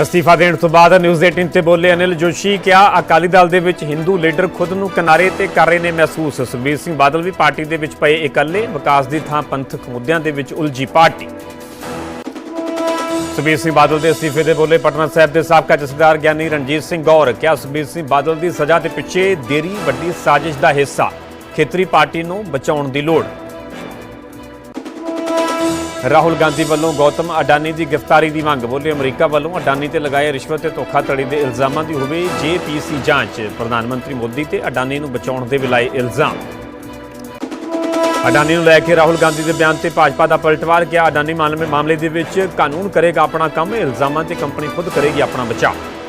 ਅਸਤੀਫਾ ਦੇਣ ਤੋਂ ਬਾਅਦ ਨਿਊਜ਼ 18 ਤੇ ਬੋਲੇ ਅਨਿਲ ਜੋਸ਼ੀ, ਕਿਹਾ, ਅਕਾਲੀ ਦਲ ਦੇ ਵਿੱਚ ਹਿੰਦੂ ਲੀਡਰ ਖੁਦ ਨੂੰ ਕਿਨਾਰੇ ਤੇ ਕਰ ਰਹੇ ਨੇ ਮਹਿਸੂਸ। ਸੁਖਬੀਰ ਸਿੰਘ ਬਾਦਲ ਵੀ ਪਾਰਟੀ ਦੇ ਵਿੱਚ ਪਏ ਇਕੱਲੇ, ਵਿਕਾਸ ਦੀ ਥਾਂ ਪੰਥਕ ਮੁੱਦਿਆਂ ਦੇ ਵਿੱਚ ਉਲਝੀ ਪਾਰਟੀ। ਸੁਖਬੀਰ ਸਿੰਘ ਬਾਦਲ ਦੇ ਅਸਤੀਫੇ ਦੇ ਬੋਲੇ ਪਟਨਾ ਸਾਹਿਬ ਦੇ ਸਾਬਕਾ ਜਥੇਦਾਰ ਗਿਆਨੀ ਰਣਜੀਤ ਸਿੰਘ ਗੌਰ ਕਿਹਾ, ਸੁਖਬੀਰ ਸਿੰਘ ਬਾਦਲ ਦੀ ਸਜ਼ਾ ਦੇ ਪਿੱਛੇ ਦੇਰੀ ਵੱਡੀ ਸਾਜ਼ਿਸ਼ ਦਾ ਹਿੱਸਾ। ਖੇਤਰੀ ਪਾਰਟੀ ਨੂੰ ਬਚਾਉਣ ਦੀ ਲੋੜ। ਰਾਹੁਲ ਗਾਂਧੀ ਵੱਲੋਂ ਗੌਤਮ ਅਡਾਨੀ ਦੀ ਗ੍ਰਿਫਤਾਰੀ ਦੀ ਮੰਗ ਬੋਲੇ ਅਮਰੀਕਾ ਵੱਲੋਂ ਅਡਾਨੀ ਤੇ ਲਗਾਏ ਰਿਸ਼ਵਤ ਤੇ ਧੋਖਾਧੜੀ ਦੇ ਇਲਜ਼ਾਮਾਂ ਦੀ ਹੋਵੇ ਜੇਪੀਸੀ ਜਾਂਚ। ਪ੍ਰਧਾਨ ਮੰਤਰੀ ਮੋਦੀ ਤੇ ਅਡਾਨੀ ਨੂੰ ਬਚਾਉਣ ਦੇ ਵਿਲਾਏ ਇਲਜ਼ਾਮ। ਅਡਾਨੀ ਨੂੰ ਲੈ ਕੇ ਰਾਹੁਲ ਗਾਂਧੀ ਦੇ ਬਿਆਨ ਤੇ ਭਾਜਪਾ ਦਾ ਪਲਟਵਾਰ ਕਿਹਾ ਅਡਾਨੀ ਮਾਮਲੇ ਮਾਮਲੇ ਦੇ ਵਿੱਚ ਕਾਨੂੰਨ ਕਰੇਗਾ ਆਪਣਾ ਕੰਮ, ਇਲਜ਼ਾਮਾਂ ਤੇ ਕੰਪਨੀ ਖੁਦ ਕਰੇਗੀ ਆਪਣਾ ਬਚਾਅ।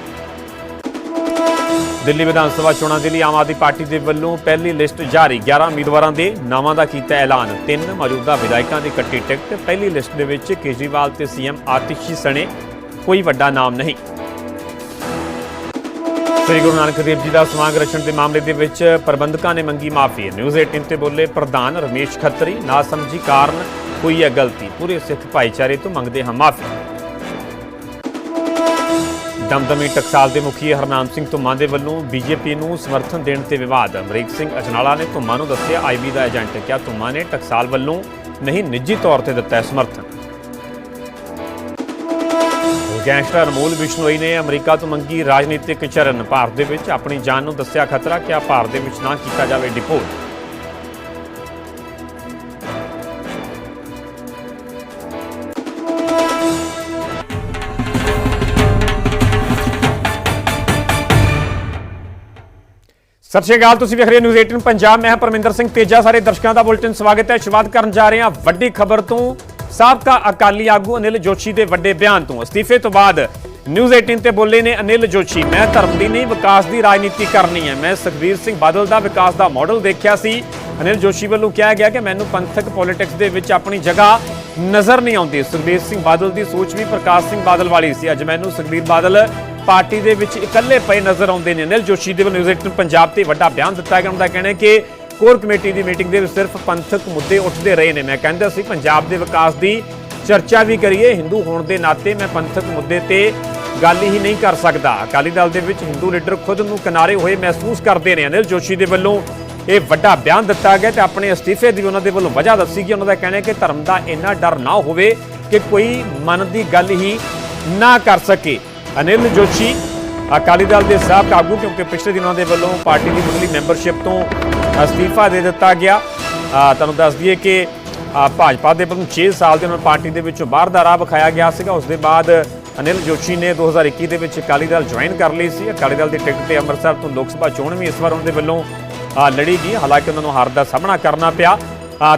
ਦਿੱਲੀ ਵਿਧਾਨ ਸਭਾ ਚੋਣਾਂ ਦੇ ਲਈ ਆਮ ਆਦਮੀ ਪਾਰਟੀ ਦੇ ਵੱਲੋਂ ਪਹਿਲੀ ਲਿਸਟ ਜਾਰੀ। 11 ਉਮੀਦਵਾਰਾਂ ਦੇ ਨਾਵਾਂ ਦਾ ਕੀਤਾ ਐਲਾਨ। ਤਿੰਨ ਮੌਜੂਦਾ ਵਿਧਾਇਕਾਂ ਦੀ ਕੱਟੀ ਟਿਕਟ। ਪਹਿਲੀ ਲਿਸਟ ਦੇ ਵਿੱਚ ਕੇਜਰੀਵਾਲ ਤੇ ਸੀਐਮ ਆਤਿਸ਼ੀ ਸਣੇ। ਕੋਈ ਵੱਡਾ ਨਾਮ ਨਹੀਂ। ਸ੍ਰੀ ਗੁਰੂ ਨਾਨਕ ਦੇਵ ਜੀ ਦਾ ਸਮਾਗਮ ਰਚਣ ਦੇ ਮਾਮਲੇ ਦੇ ਵਿੱਚ ਪ੍ਰਬੰਧਕਾਂ ਨੇ ਮੰਗੀ ਮਾਫੀ। ਨਿਊਜ਼ 18 ਤੇ ਬੋਲੇ ਪ੍ਰਧਾਨ ਰਮੇਸ਼ ਖੱਤਰੀ, ਨਾ ਸਮਝੀ ਕਾਰਨ ਹੋਈ ਹੈ ਗਲਤੀ। ਪੂਰੇ ਸਿੱਖ ਭਾਈਚਾਰੇ ਤੋਂ ਮੰਗਦੇ ਹਾਂ ਮਾਫੀ। ਦਮਦਮੀ ਟਕਸਾਲ ਦੇ ਮੁਖੀ ਹਰਨਾਮ ਸਿੰਘ ਧੁੰਮਾ ਦੇ ਵੱਲੋਂ ਬੀਜੇਪੀ ਨੂੰ ਸਮਰਥਨ ਦੇਣ ਤੇ ਵਿਵਾਦ। ਅਮਰੀਕ ਸਿੰਘ ਅਜਨਾਲਾ ਨੇ ਧੁੰਮਾ ਨੂੰ ਦੱਸਿਆ, ਆਈਬੀ ਦਾ ਏਜੰਟ ਕਿਹਾ, ਧੁੰਮਾ ਨੇ ਟਕਸਾਲ ਵੱਲੋਂ ਨਹੀਂ, ਨਿੱਜੀ ਤੌਰ ਤੇ ਦਿੱਤਾ ਹੈ ਸਮਰਥਨ। ਗੈਂਗਸਟਰ ਅਨਮੋਲ ਵਿਸ਼ਨੋਈ ਨੇ ਅਮਰੀਕਾ ਤੋਂ ਮੰਗੀ ਰਾਜਨੀਤਿਕ ਚਰਨ। ਭਾਰਤ ਦੇ ਵਿੱਚ ਆਪਣੀ ਜਾਨ ਨੂੰ ਦੱਸਿਆ ਖਤਰਾ ਕਿ ਭਾਰਤ ਦੇ ਵਿੱਚ ਨਾ ਕੀਤਾ ਜਾਵੇ ਡਿਪੋਰਟ? ਸਤਿ ਸ਼੍ਰੀ ਅਕਾਲ, ਤੁਸੀਂ ਵੇਖ ਰਹੇ ਹੋ ਨਿਊਜ਼ 18 ਪੰਜਾਬ। ਮੈਂ ਹਾਂ ਪਰਮਿੰਦਰ ਸਿੰਘ ਤੇਜਾ। ਸਾਰੇ ਦਰਸ਼ਕਾਂ ਦਾ ਬੁਲਟਨ ਸਵਾਗਤ ਹੈ। ਸ਼ੁਰੂਆਤ ਕਰਨ ਜਾ ਰਹੇ ਹਾਂ ਵੱਡੀ ਖਬਰ ਤੋਂ। ਸਾਬਕਾ ਅਕਾਲੀ ਆਗੂ ਅਨਿਲ ਜੋਸ਼ੀ ਦੇ ਵੱਡੇ ਬਿਆਨ ਤੋਂ। ਅਸਤੀਫੇ ਤੋਂ ਬਾਅਦ ਨਿਊਜ਼ 18 ਤੇ ਬੋਲੇ ਨੇ ਅਨਿਲ ਜੋਸ਼ੀ, ਮੈਂ ਧਰਮ ਦੀ ਨਹੀਂ, ਵਿਕਾਸ ਦੀ ਰਾਜਨੀਤੀ ਕਰਨੀ ਹੈ। ਮੈਂ ਸੁਖਬੀਰ ਸਿੰਘ ਬਾਦਲ ਦਾ ਵਿਕਾਸ ਦਾ ਮਾਡਲ ਦੇਖਿਆ ਸੀ। ਅਨਿਲ ਜੋਸ਼ੀ ਵੱਲੋਂ ਕਿਹਾ ਗਿਆ ਕਿ ਮੈਨੂੰ ਪੰਥਕ ਪੋਲਿਟਿਕਸ ਦੇ ਵਿੱਚ ਆਪਣੀ ਜਗ੍ਹਾ ਨਜ਼ਰ ਨਹੀਂ ਆਉਂਦੀ। ਸੁਖਬੀਰ ਸਿੰਘ ਬਾਦਲ ਦੀ ਸੋਚ ਵੀ ਪ੍ਰਕਾਸ਼ ਸਿੰਘ ਬਾਦਲ ਵਾਲੀ ਸੀ। ਅੱਜ ਮੈਨੂੰ ਸੁਖਬੀਰ ਬਾਦਲ ਪਾਰਟੀ ਦੇ ਵਿੱਚ ਇਕੱਲੇ ਪਏ ਨਜ਼ਰ ਆਉਂਦੇ ਨੇ। ਅਨਿਲ ਜੋਸ਼ੀ ਦੇ ਵੱਲੋਂ ਨਿਊਜ਼ 18 ਪੰਜਾਬ ਤੇ ਵੱਡਾ ਬਿਆਨ ਦਿੱਤਾ ਗਿਆ। ਉਹਨਾਂ ਦਾ ਕਹਿਣਾ ਹੈ ਕਿ ਕੋਰ ਕਮੇਟੀ ਦੀ ਮੀਟਿੰਗ ਦੇ ਵਿੱਚ ਸਿਰਫ ਪੰਥਕ ਮੁੱਦੇ ਉੱਠਦੇ ਰਹੇ ਨੇ। ਮੈਂ ਕਹਿੰਦਾ ਸੀ, ਪੰਜਾਬ ਦੇ ਵਿਕਾਸ ਦੀ ਚਰਚਾ ਵੀ ਕਰੀਏ, ਹਿੰਦੂ ਹੋਣ ਦੇ ਨਾਤੇ ਮੈਂ ਪੰਥਕ ਮੁੱਦੇ ਤੇ ਗੱਲ ਹੀ ਨਹੀਂ ਕਰ ਸਕਦਾ। ਅਕਾਲੀ ਦਲ ਦੇ ਵਿੱਚ ਹਿੰਦੂ ਲੀਡਰ ਖੁਦ ਨੂੰ ਕਿਨਾਰੇ ਹੋਏ ਮਹਿਸੂਸ ਕਰਦੇ ਨੇ। ਅਨਿਲ ਜੋਸ਼ੀ ਦੇ ਵੱਲੋਂ ਇਹ ਵੱਡਾ ਬਿਆਨ ਦਿੱਤਾ ਗਿਆ ਤੇ ਆਪਣੇ ਅਸਤੀਫੇ ਦੀ ਉਹਨਾਂ ਦੇ ਵੱਲੋਂ ਵਜ੍ਹਾ ਦੱਸੀ ਗਈ। ਉਹਨਾਂ ਦਾ ਕਹਿਣਾ ਹੈ ਕਿ ਧਰਮ ਦਾ ਇੰਨਾ ਡਰ ਨਾ ਹੋਵੇ ਕਿ ਕੋਈ ਮਨ ਦੀ ਗੱਲ ਹੀ ਨਾ ਕਰ ਸਕੇ। ਅਨਿਲ ਜੋਸ਼ੀ, ਅਕਾਲੀ ਦਲ ਦੇ ਸਾਬਕਾ ਆਗੂ ਕਿਉਂਕਿ ਪਿਛਲੇ ਦਿਨਾਂ ਦੇ ਵੱਲੋਂ ਪਾਰਟੀ ਦੀ ਮੁੱਢਲੀ ਮੈਂਬਰਸ਼ਿਪ ਤੋਂ ਅਸਤੀਫਾ ਦੇ ਦਿੱਤਾ ਗਿਆ। ਤੁਹਾਨੂੰ ਦੱਸ ਦਈਏ ਕਿ ਭਾਜਪਾ ਦੇ ਵੱਲੋਂ 6 ਸਾਲ ਦੇ ਉਹਨਾਂ ਨੂੰ ਪਾਰਟੀ ਦੇ ਵਿੱਚੋਂ ਬਾਹਰ ਦਾ ਰਾਹ ਵਿਖਾਇਆ ਗਿਆ ਸੀਗਾ। ਉਸ ਦੇ ਬਾਅਦ ਅਨਿਲ ਜੋਸ਼ੀ ਨੇ 2021 ਦੇ ਵਿੱਚ ਅਕਾਲੀ ਦਲ ਜੁਆਇਨ ਕਰ ਲਈ ਸੀ। ਅਕਾਲੀ ਦਲ ਦੀ ਟਿਕਟ ਤੇ ਅੰਮ੍ਰਿਤਸਰ ਤੋਂ ਲੋਕ ਸਭਾ ਚੋਣ ਵੀ ਇਸ ਵਾਰ ਉਹਨਾਂ ਦੇ ਵੱਲੋਂ ਲੜੀ ਗਈ। ਹਾਲਾਂਕਿ ਉਹਨਾਂ ਨੂੰ ਹਾਰ ਦਾ ਸਾਹਮਣਾ ਕਰਨਾ ਪਿਆ।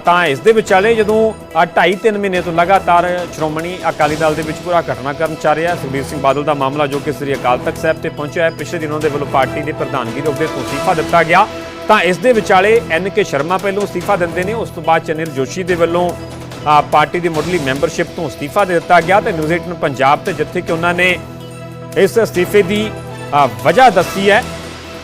ਤਾਂ ਇਸ ਦੇ ਵਿਚਾਲੇ ਜਦੋਂ 2.5-3 ਮਹੀਨੇ ਤੋਂ ਲਗਾਤਾਰ ਸ਼੍ਰੋਮਣੀ ਅਕਾਲੀ ਦਲ ਦੇ ਵਿੱਚ ਪੂਰਾ ਘਟਨਾਕ੍ਰਮ ਚੱਲ ਰਿਹਾ, ਸੁਖਬੀਰ ਸਿੰਘ ਬਾਦਲ ਦਾ ਮਾਮਲਾ ਜੋ ਕਿ ਸ੍ਰੀ ਅਕਾਲ ਤਖਤ ਸਾਹਿਬ ਤੇ ਪਹੁੰਚਿਆ ਹੈ, ਪਿਛਲੇ ਦਿਨਾਂ ਦੇ ਵੱਲੋਂ ਪਾਰਟੀ ਦੇ ਪ੍ਰਧਾਨਗੀ ਦੇ ਅਹੁਦੇ ਤੋਂ ਅਸਤੀਫਾ ਦਿੱਤਾ ਗਿਆ। ਤਾਂ ਇਸ ਦੇ ਵਿਚਾਲੇ ਐਨ ਕੇ ਸ਼ਰਮਾ ਪਹਿਲੋਂ ਅਸਤੀਫਾ ਦਿੰਦੇ ਨੇ, ਉਸ ਤੋਂ ਬਾਅਦ ਚੰਨਿਲ ਜੋਸ਼ੀ ਦੇ ਵੱਲੋਂ ਪਾਰਟੀ ਦੀ ਮੁੱਢਲੀ ਮੈਂਬਰਸ਼ਿਪ ਤੋਂ ਅਸਤੀਫਾ ਦੇ ਦਿੱਤਾ ਗਿਆ ਤੇ ਨਿਊਜ਼ 18 ਪੰਜਾਬ ਤੇ ਜਿੱਥੇ ਕਿ ਉਹਨਾਂ ਨੇ ਇਸ ਅਸਤੀਫੇ ਦੀ ਵਜ੍ਹਾ ਦੱਸੀ ਹੈ।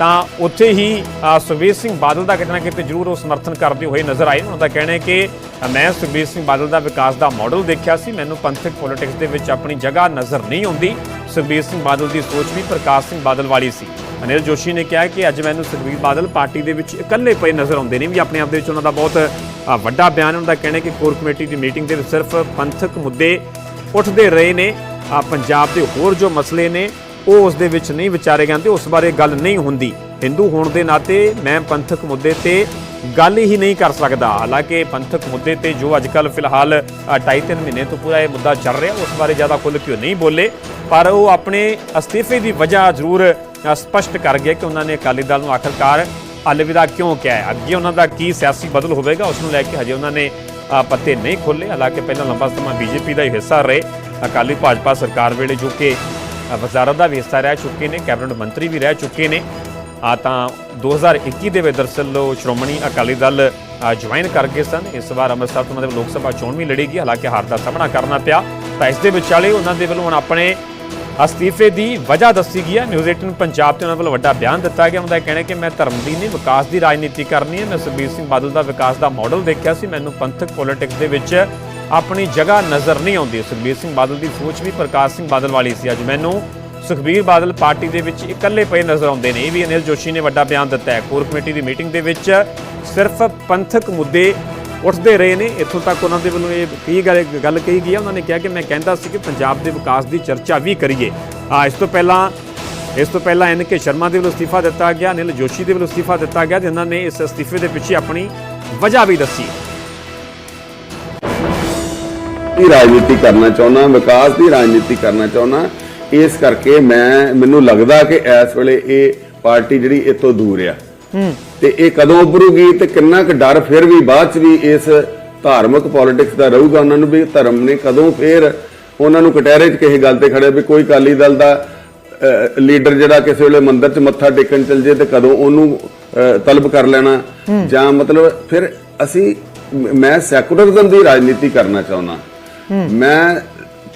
ਤਾਂ ਉੱਥੇ ਹੀ ਸੁਖਬੀਰ ਸਿੰਘ ਬਾਦਲ ਦਾ ਕਿਤੇ ਨਾ ਕਿਤੇ ਜ਼ਰੂਰ ਉਹ ਸਮਰਥਨ ਕਰਦੇ ਹੋਏ ਨਜ਼ਰ ਆਏ। ਉਹਨਾਂ ਦਾ ਕਹਿਣਾ ਹੈ ਕਿ ਮੈਂ ਸੁਖਬੀਰ ਸਿੰਘ ਬਾਦਲ ਦਾ ਵਿਕਾਸ ਦਾ ਮਾਡਲ ਦੇਖਿਆ ਸੀ। ਮੈਨੂੰ ਪੰਥਕ ਪੋਲਿਟਿਕਸ ਦੇ ਵਿੱਚ ਆਪਣੀ ਜਗ੍ਹਾ ਨਜ਼ਰ ਨਹੀਂ ਆਉਂਦੀ। ਸੁਖਬੀਰ ਸਿੰਘ ਬਾਦਲ ਦੀ ਸੋਚ ਵੀ ਪ੍ਰਕਾਸ਼ ਸਿੰਘ ਬਾਦਲ ਵਾਲੀ ਸੀ। ਅਨਿਲ ਜੋਸ਼ੀ ਨੇ ਕਿਹਾ ਕਿ ਅੱਜ ਮੈਨੂੰ ਸੁਖਬੀਰ ਬਾਦਲ ਪਾਰਟੀ ਦੇ ਵਿੱਚ ਇਕੱਲੇ ਪਏ ਨਜ਼ਰ ਆਉਂਦੇ ਨੇ। ਵੀ ਆਪਣੇ ਆਪ ਦੇ ਵਿੱਚ ਉਹਨਾਂ ਦਾ ਬਹੁਤ ਵੱਡਾ ਬਿਆਨ ਉਹਨਾਂ ਦਾ ਕਹਿਣਾ ਕਿ ਕੋਰ ਕਮੇਟੀ ਦੀ ਮੀਟਿੰਗ ਦੇ ਵਿੱਚ ਸਿਰਫ ਪੰਥਕ ਮੁੱਦੇ ਉੱਠਦੇ ਰਹੇ ਨੇ। ਪੰਜਾਬ ਦੇ ਹੋਰ ਜੋ ਮਸਲੇ ਨੇ ਉਹ ਉਸ ਦੇ ਵਿੱਚ ਨਹੀਂ ਵਿਚਾਰੇ ਜਾਂਦੇ ਉਸ ਬਾਰੇ ਗੱਲ ਨਹੀਂ ਹੁੰਦੀ। ਹਿੰਦੂ ਹੋਣ ਦੇ ਨਾਤੇ ਮੈਂ ਪੰਥਕ ਮੁੱਦੇ ਤੇ ਗੱਲ ਹੀ ਨਹੀਂ ਕਰ ਸਕਦਾ। ਹਾਲਾਂਕਿ ਪੰਥਕ ਮੁੱਦੇ ਤੇ ਜੋ ਅੱਜਕੱਲ ਫਿਲਹਾਲ 2.5-3 ਮਹੀਨੇ ਤੋਂ ਪੂਰਾ ਇਹ ਮੁੱਦਾ ਚੱਲ ਰਿਹਾ ਉਸ ਬਾਰੇ ਜ਼ਿਆਦਾ ਖੁੱਲ੍ਹ ਕੇ ਉਹ ਨਹੀਂ ਬੋਲੇ। ਪਰ ਉਹ ਆਪਣੇ ਅਸਤੀਫੇ ਦੀ ਵਜ੍ਹਾ ਜ਼ਰੂਰ ਅ, ਸਪਸ਼ਟ ਕਰ ਗਿਆ ਕਿ ਉਹਨਾਂ ਨੇ ਅਕਾਲੀ ਦਲ ਨੂੰ ਆਖਰਕਾਰ ਅਲਵਿਦਾ ਕਿਉਂ ਕਿਹਾ ਹੈ? ਅੱਗੇ ਉਹਨਾਂ ਦਾ ਕੀ ਸਿਆਸੀ ਬਦਲ ਹੋਵੇਗਾ ਉਸ ਨੂੰ ਲੈ ਕੇ ਹਜੇ ਉਹਨਾਂ ਨੇ ਪੱਤੇ ਨਹੀਂ ਖੋਲੇ ਹਾਲਾਂਕਿ ਪਹਿਲਾਂ ਲੰਬਾ ਸਮਾਂ ਬੀਜੇਪੀ ਦਾ ਹੀ ਹਿੱਸਾ ਰਹੇ ਅਕਾਲੀ ਭਾਜਪਾ ਸਰਕਾਰ ਵੇਲੇ ਜੋ ਕਿ ਵਜ਼ਾਰਤ ਦਾ ਵੀ ਹਿੱਸਾ ਰਹਿ ਚੁੱਕੇ ਨੇ, ਕੈਬਨਿਟ ਮੰਤਰੀ ਵੀ ਰਹਿ ਚੁੱਕੇ ਨੇ। ਆ ਤਾਂ 2021 ਦੇ ਵਿੱਚ ਦਰਅਸਲ ਸ਼੍ਰੋਮਣੀ ਅਕਾਲੀ ਦਲ ਜੁਆਇਨ ਕਰ ਗਏ ਸਨ। ਇਸ ਵਾਰ ਅੰਮ੍ਰਿਤਸਰ ਤੋਂ ਉਹਨਾਂ ਦੇ ਲੋਕ ਸਭਾ ਚੋਣ ਵੀ ਲੜੇਗੀ, ਹਾਲਾਂਕਿ ਹਾਰ ਦਾ ਸਾਹਮਣਾ ਕਰਨਾ ਪਿਆ। ਤਾਂ ਇਸ ਦੇ ਵਿਚਾਲੇ ਉਹਨਾਂ ਦੇ ਵੱਲੋਂ ਹੁਣ ਆਪਣੇ ਅਸਤੀਫੇ ਦੀ ਵਜ੍ਹਾ ਦੱਸੀ ਗਈ ਹੈ। ਨਿਊਜ਼ 18 ਪੰਜਾਬ ਤੇ ਉਹਨਾਂ ਵੱਲੋਂ ਵੱਡਾ ਬਿਆਨ ਦਿੱਤਾ ਗਿਆ। ਉਹਨਾਂ ਦਾ ਕਹਿਣਾ ਕਿ ਮੈਂ ਧਰਮ ਦੀ ਨਹੀਂ, ਵਿਕਾਸ ਦੀ ਰਾਜਨੀਤੀ ਕਰਨੀ ਹੈ। ਮੈਂ ਸੁਖਬੀਰ ਸਿੰਘ ਬਾਦਲ ਦਾ ਵਿਕਾਸ ਦਾ ਮਾਡਲ ਦੇਖਿਆ ਸੀ। ਮੈਨੂੰ ਪੰਥਕ ਪੋਲਿਟਿਕਸ ਦੇ ਵਿੱਚ ਆਪਣੀ ਜਗ੍ਹਾ ਨਜ਼ਰ ਨਹੀਂ ਆਉਂਦੀ। ਸੁਖਬੀਰ ਸਿੰਘ ਬਾਦਲ ਦੀ ਸੋਚ ਵੀ ਪ੍ਰਕਾਸ਼ ਸਿੰਘ ਬਾਦਲ ਵਾਲੀ ਸੀ। ਅੱਜ ਮੈਨੂੰ ਸੁਖਬੀਰ ਬਾਦਲ ਪਾਰਟੀ ਦੇ ਵਿੱਚ ਇਕੱਲੇ ਪਏ ਨਜ਼ਰ ਆਉਂਦੇ ਨੇ। ਇਹ ਵੀ ਅਨਿਲ ਜੋਸ਼ੀ ਨੇ ਵੱਡਾ ਬਿਆਨ ਦਿੱਤਾ ਹੈ। ਕੋਰ ਕਮੇਟੀ ਦੀ ਮੀਟਿੰਗ ਦੇ ਵਿੱਚ ਸਿਰਫ ਪੰਥਕ ਮੁੱਦੇ ਉੱਠਦੇ ਰਹੇ ਨੇ। ਇੱਥੋਂ ਤੱਕ ਉਹਨਾਂ ਦੇ ਵੱਲੋਂ ਇਹ ਕੀ ਗੱਲ ਗੱਲ ਕਹੀ ਗਈ ਹੈ। ਉਹਨਾਂ ਨੇ ਕਿਹਾ ਕਿ ਮੈਂ ਕਹਿੰਦਾ ਸੀ ਕਿ ਪੰਜਾਬ ਦੇ ਵਿਕਾਸ ਦੀ ਚਰਚਾ ਵੀ ਕਰੀਏ। ਆ, ਇਸ ਤੋਂ ਪਹਿਲਾਂ, ਇਸ ਤੋਂ ਪਹਿਲਾਂ ਐਨ ਕੇ ਸ਼ਰਮਾ ਦੇ ਵੱਲੋਂ ਅਸਤੀਫਾ ਦਿੱਤਾ ਗਿਆ, ਅਨਿਲ ਜੋਸ਼ੀ ਦੇ ਵੱਲੋਂ ਅਸਤੀਫਾ ਦਿੱਤਾ ਗਿਆ ਜਿਨ੍ਹਾਂ ਨੇ ਇਸ ਅਸਤੀਫੇ ਦੇ ਪਿੱਛੇ ਆਪਣੀ ਵਜ੍ਹਾ ਵੀ ਦੱਸੀ। ਦੀ ਰਾਜਨੀਤੀ ਕਰਨਾ ਚਾਹੁੰਦਾ ਵਿਕਾਸ ਦੀ ਰਾਜਨੀਤੀ ਕਰਨਾ ਚਾਹੁੰਦਾ ਇਸ ਕਰਕੇ ਮੈਂ ਮੈਨੂੰ ਲੱਗਦਾ ਕਿ ਇਸ ਵੇਲੇ ਇਹ ਪਾਰਟੀ ਜਿਹੜੀ ਇਤੋਂ ਦੂਰ ਆ। ਤੇ ਇਹ ਕਦੋਂ ਉੱਭਰੂਗੀ ਤੇ ਕਿੰਨਾ ਕੁ ਡਰ ਫਿਰ ਵੀ ਬਾਅਦ ਚ ਵੀ ਇਸ ਧਾਰਮਿਕ ਪੋਲਿਟਿਕਸ ਦਾ ਰਹੂਗਾ ਉਹਨਾਂ ਨੂੰ ਵੀ ਧਰਮ ਨੇ ਕਦੋਂ ਫਿਰ ਉਹਨਾਂ ਨੂੰ ਕਟਹਿਰੇ 'ਚ ਕਿਸੇ ਗੱਲ ਤੇ ਖੜੇ ਵੀ ਕੋਈ ਕਾਲੀ ਦਲ ਦਾ ਲੀਡਰ ਜਿਹੜਾ ਕਿਸੇ ਵੇਲੇ ਮੰਦਿਰ 'ਚ ਮੱਥਾ ਟੇਕਣ ਚਲ ਜੇ ਤੇ ਕਦੋਂ ਉਹਨੂੰ ਤਲਬ ਕਰ ਲੈਣਾ। ਜਾਂ ਮਤਲਬ ਫਿਰ ਅਸੀਂ ਮੈਂ ਸੈਕੂਲਰਿਜ਼ਮ ਦੀ ਰਾਜਨੀਤੀ ਕਰਨਾ ਚਾਹੁੰਦਾ। ਮੈਂ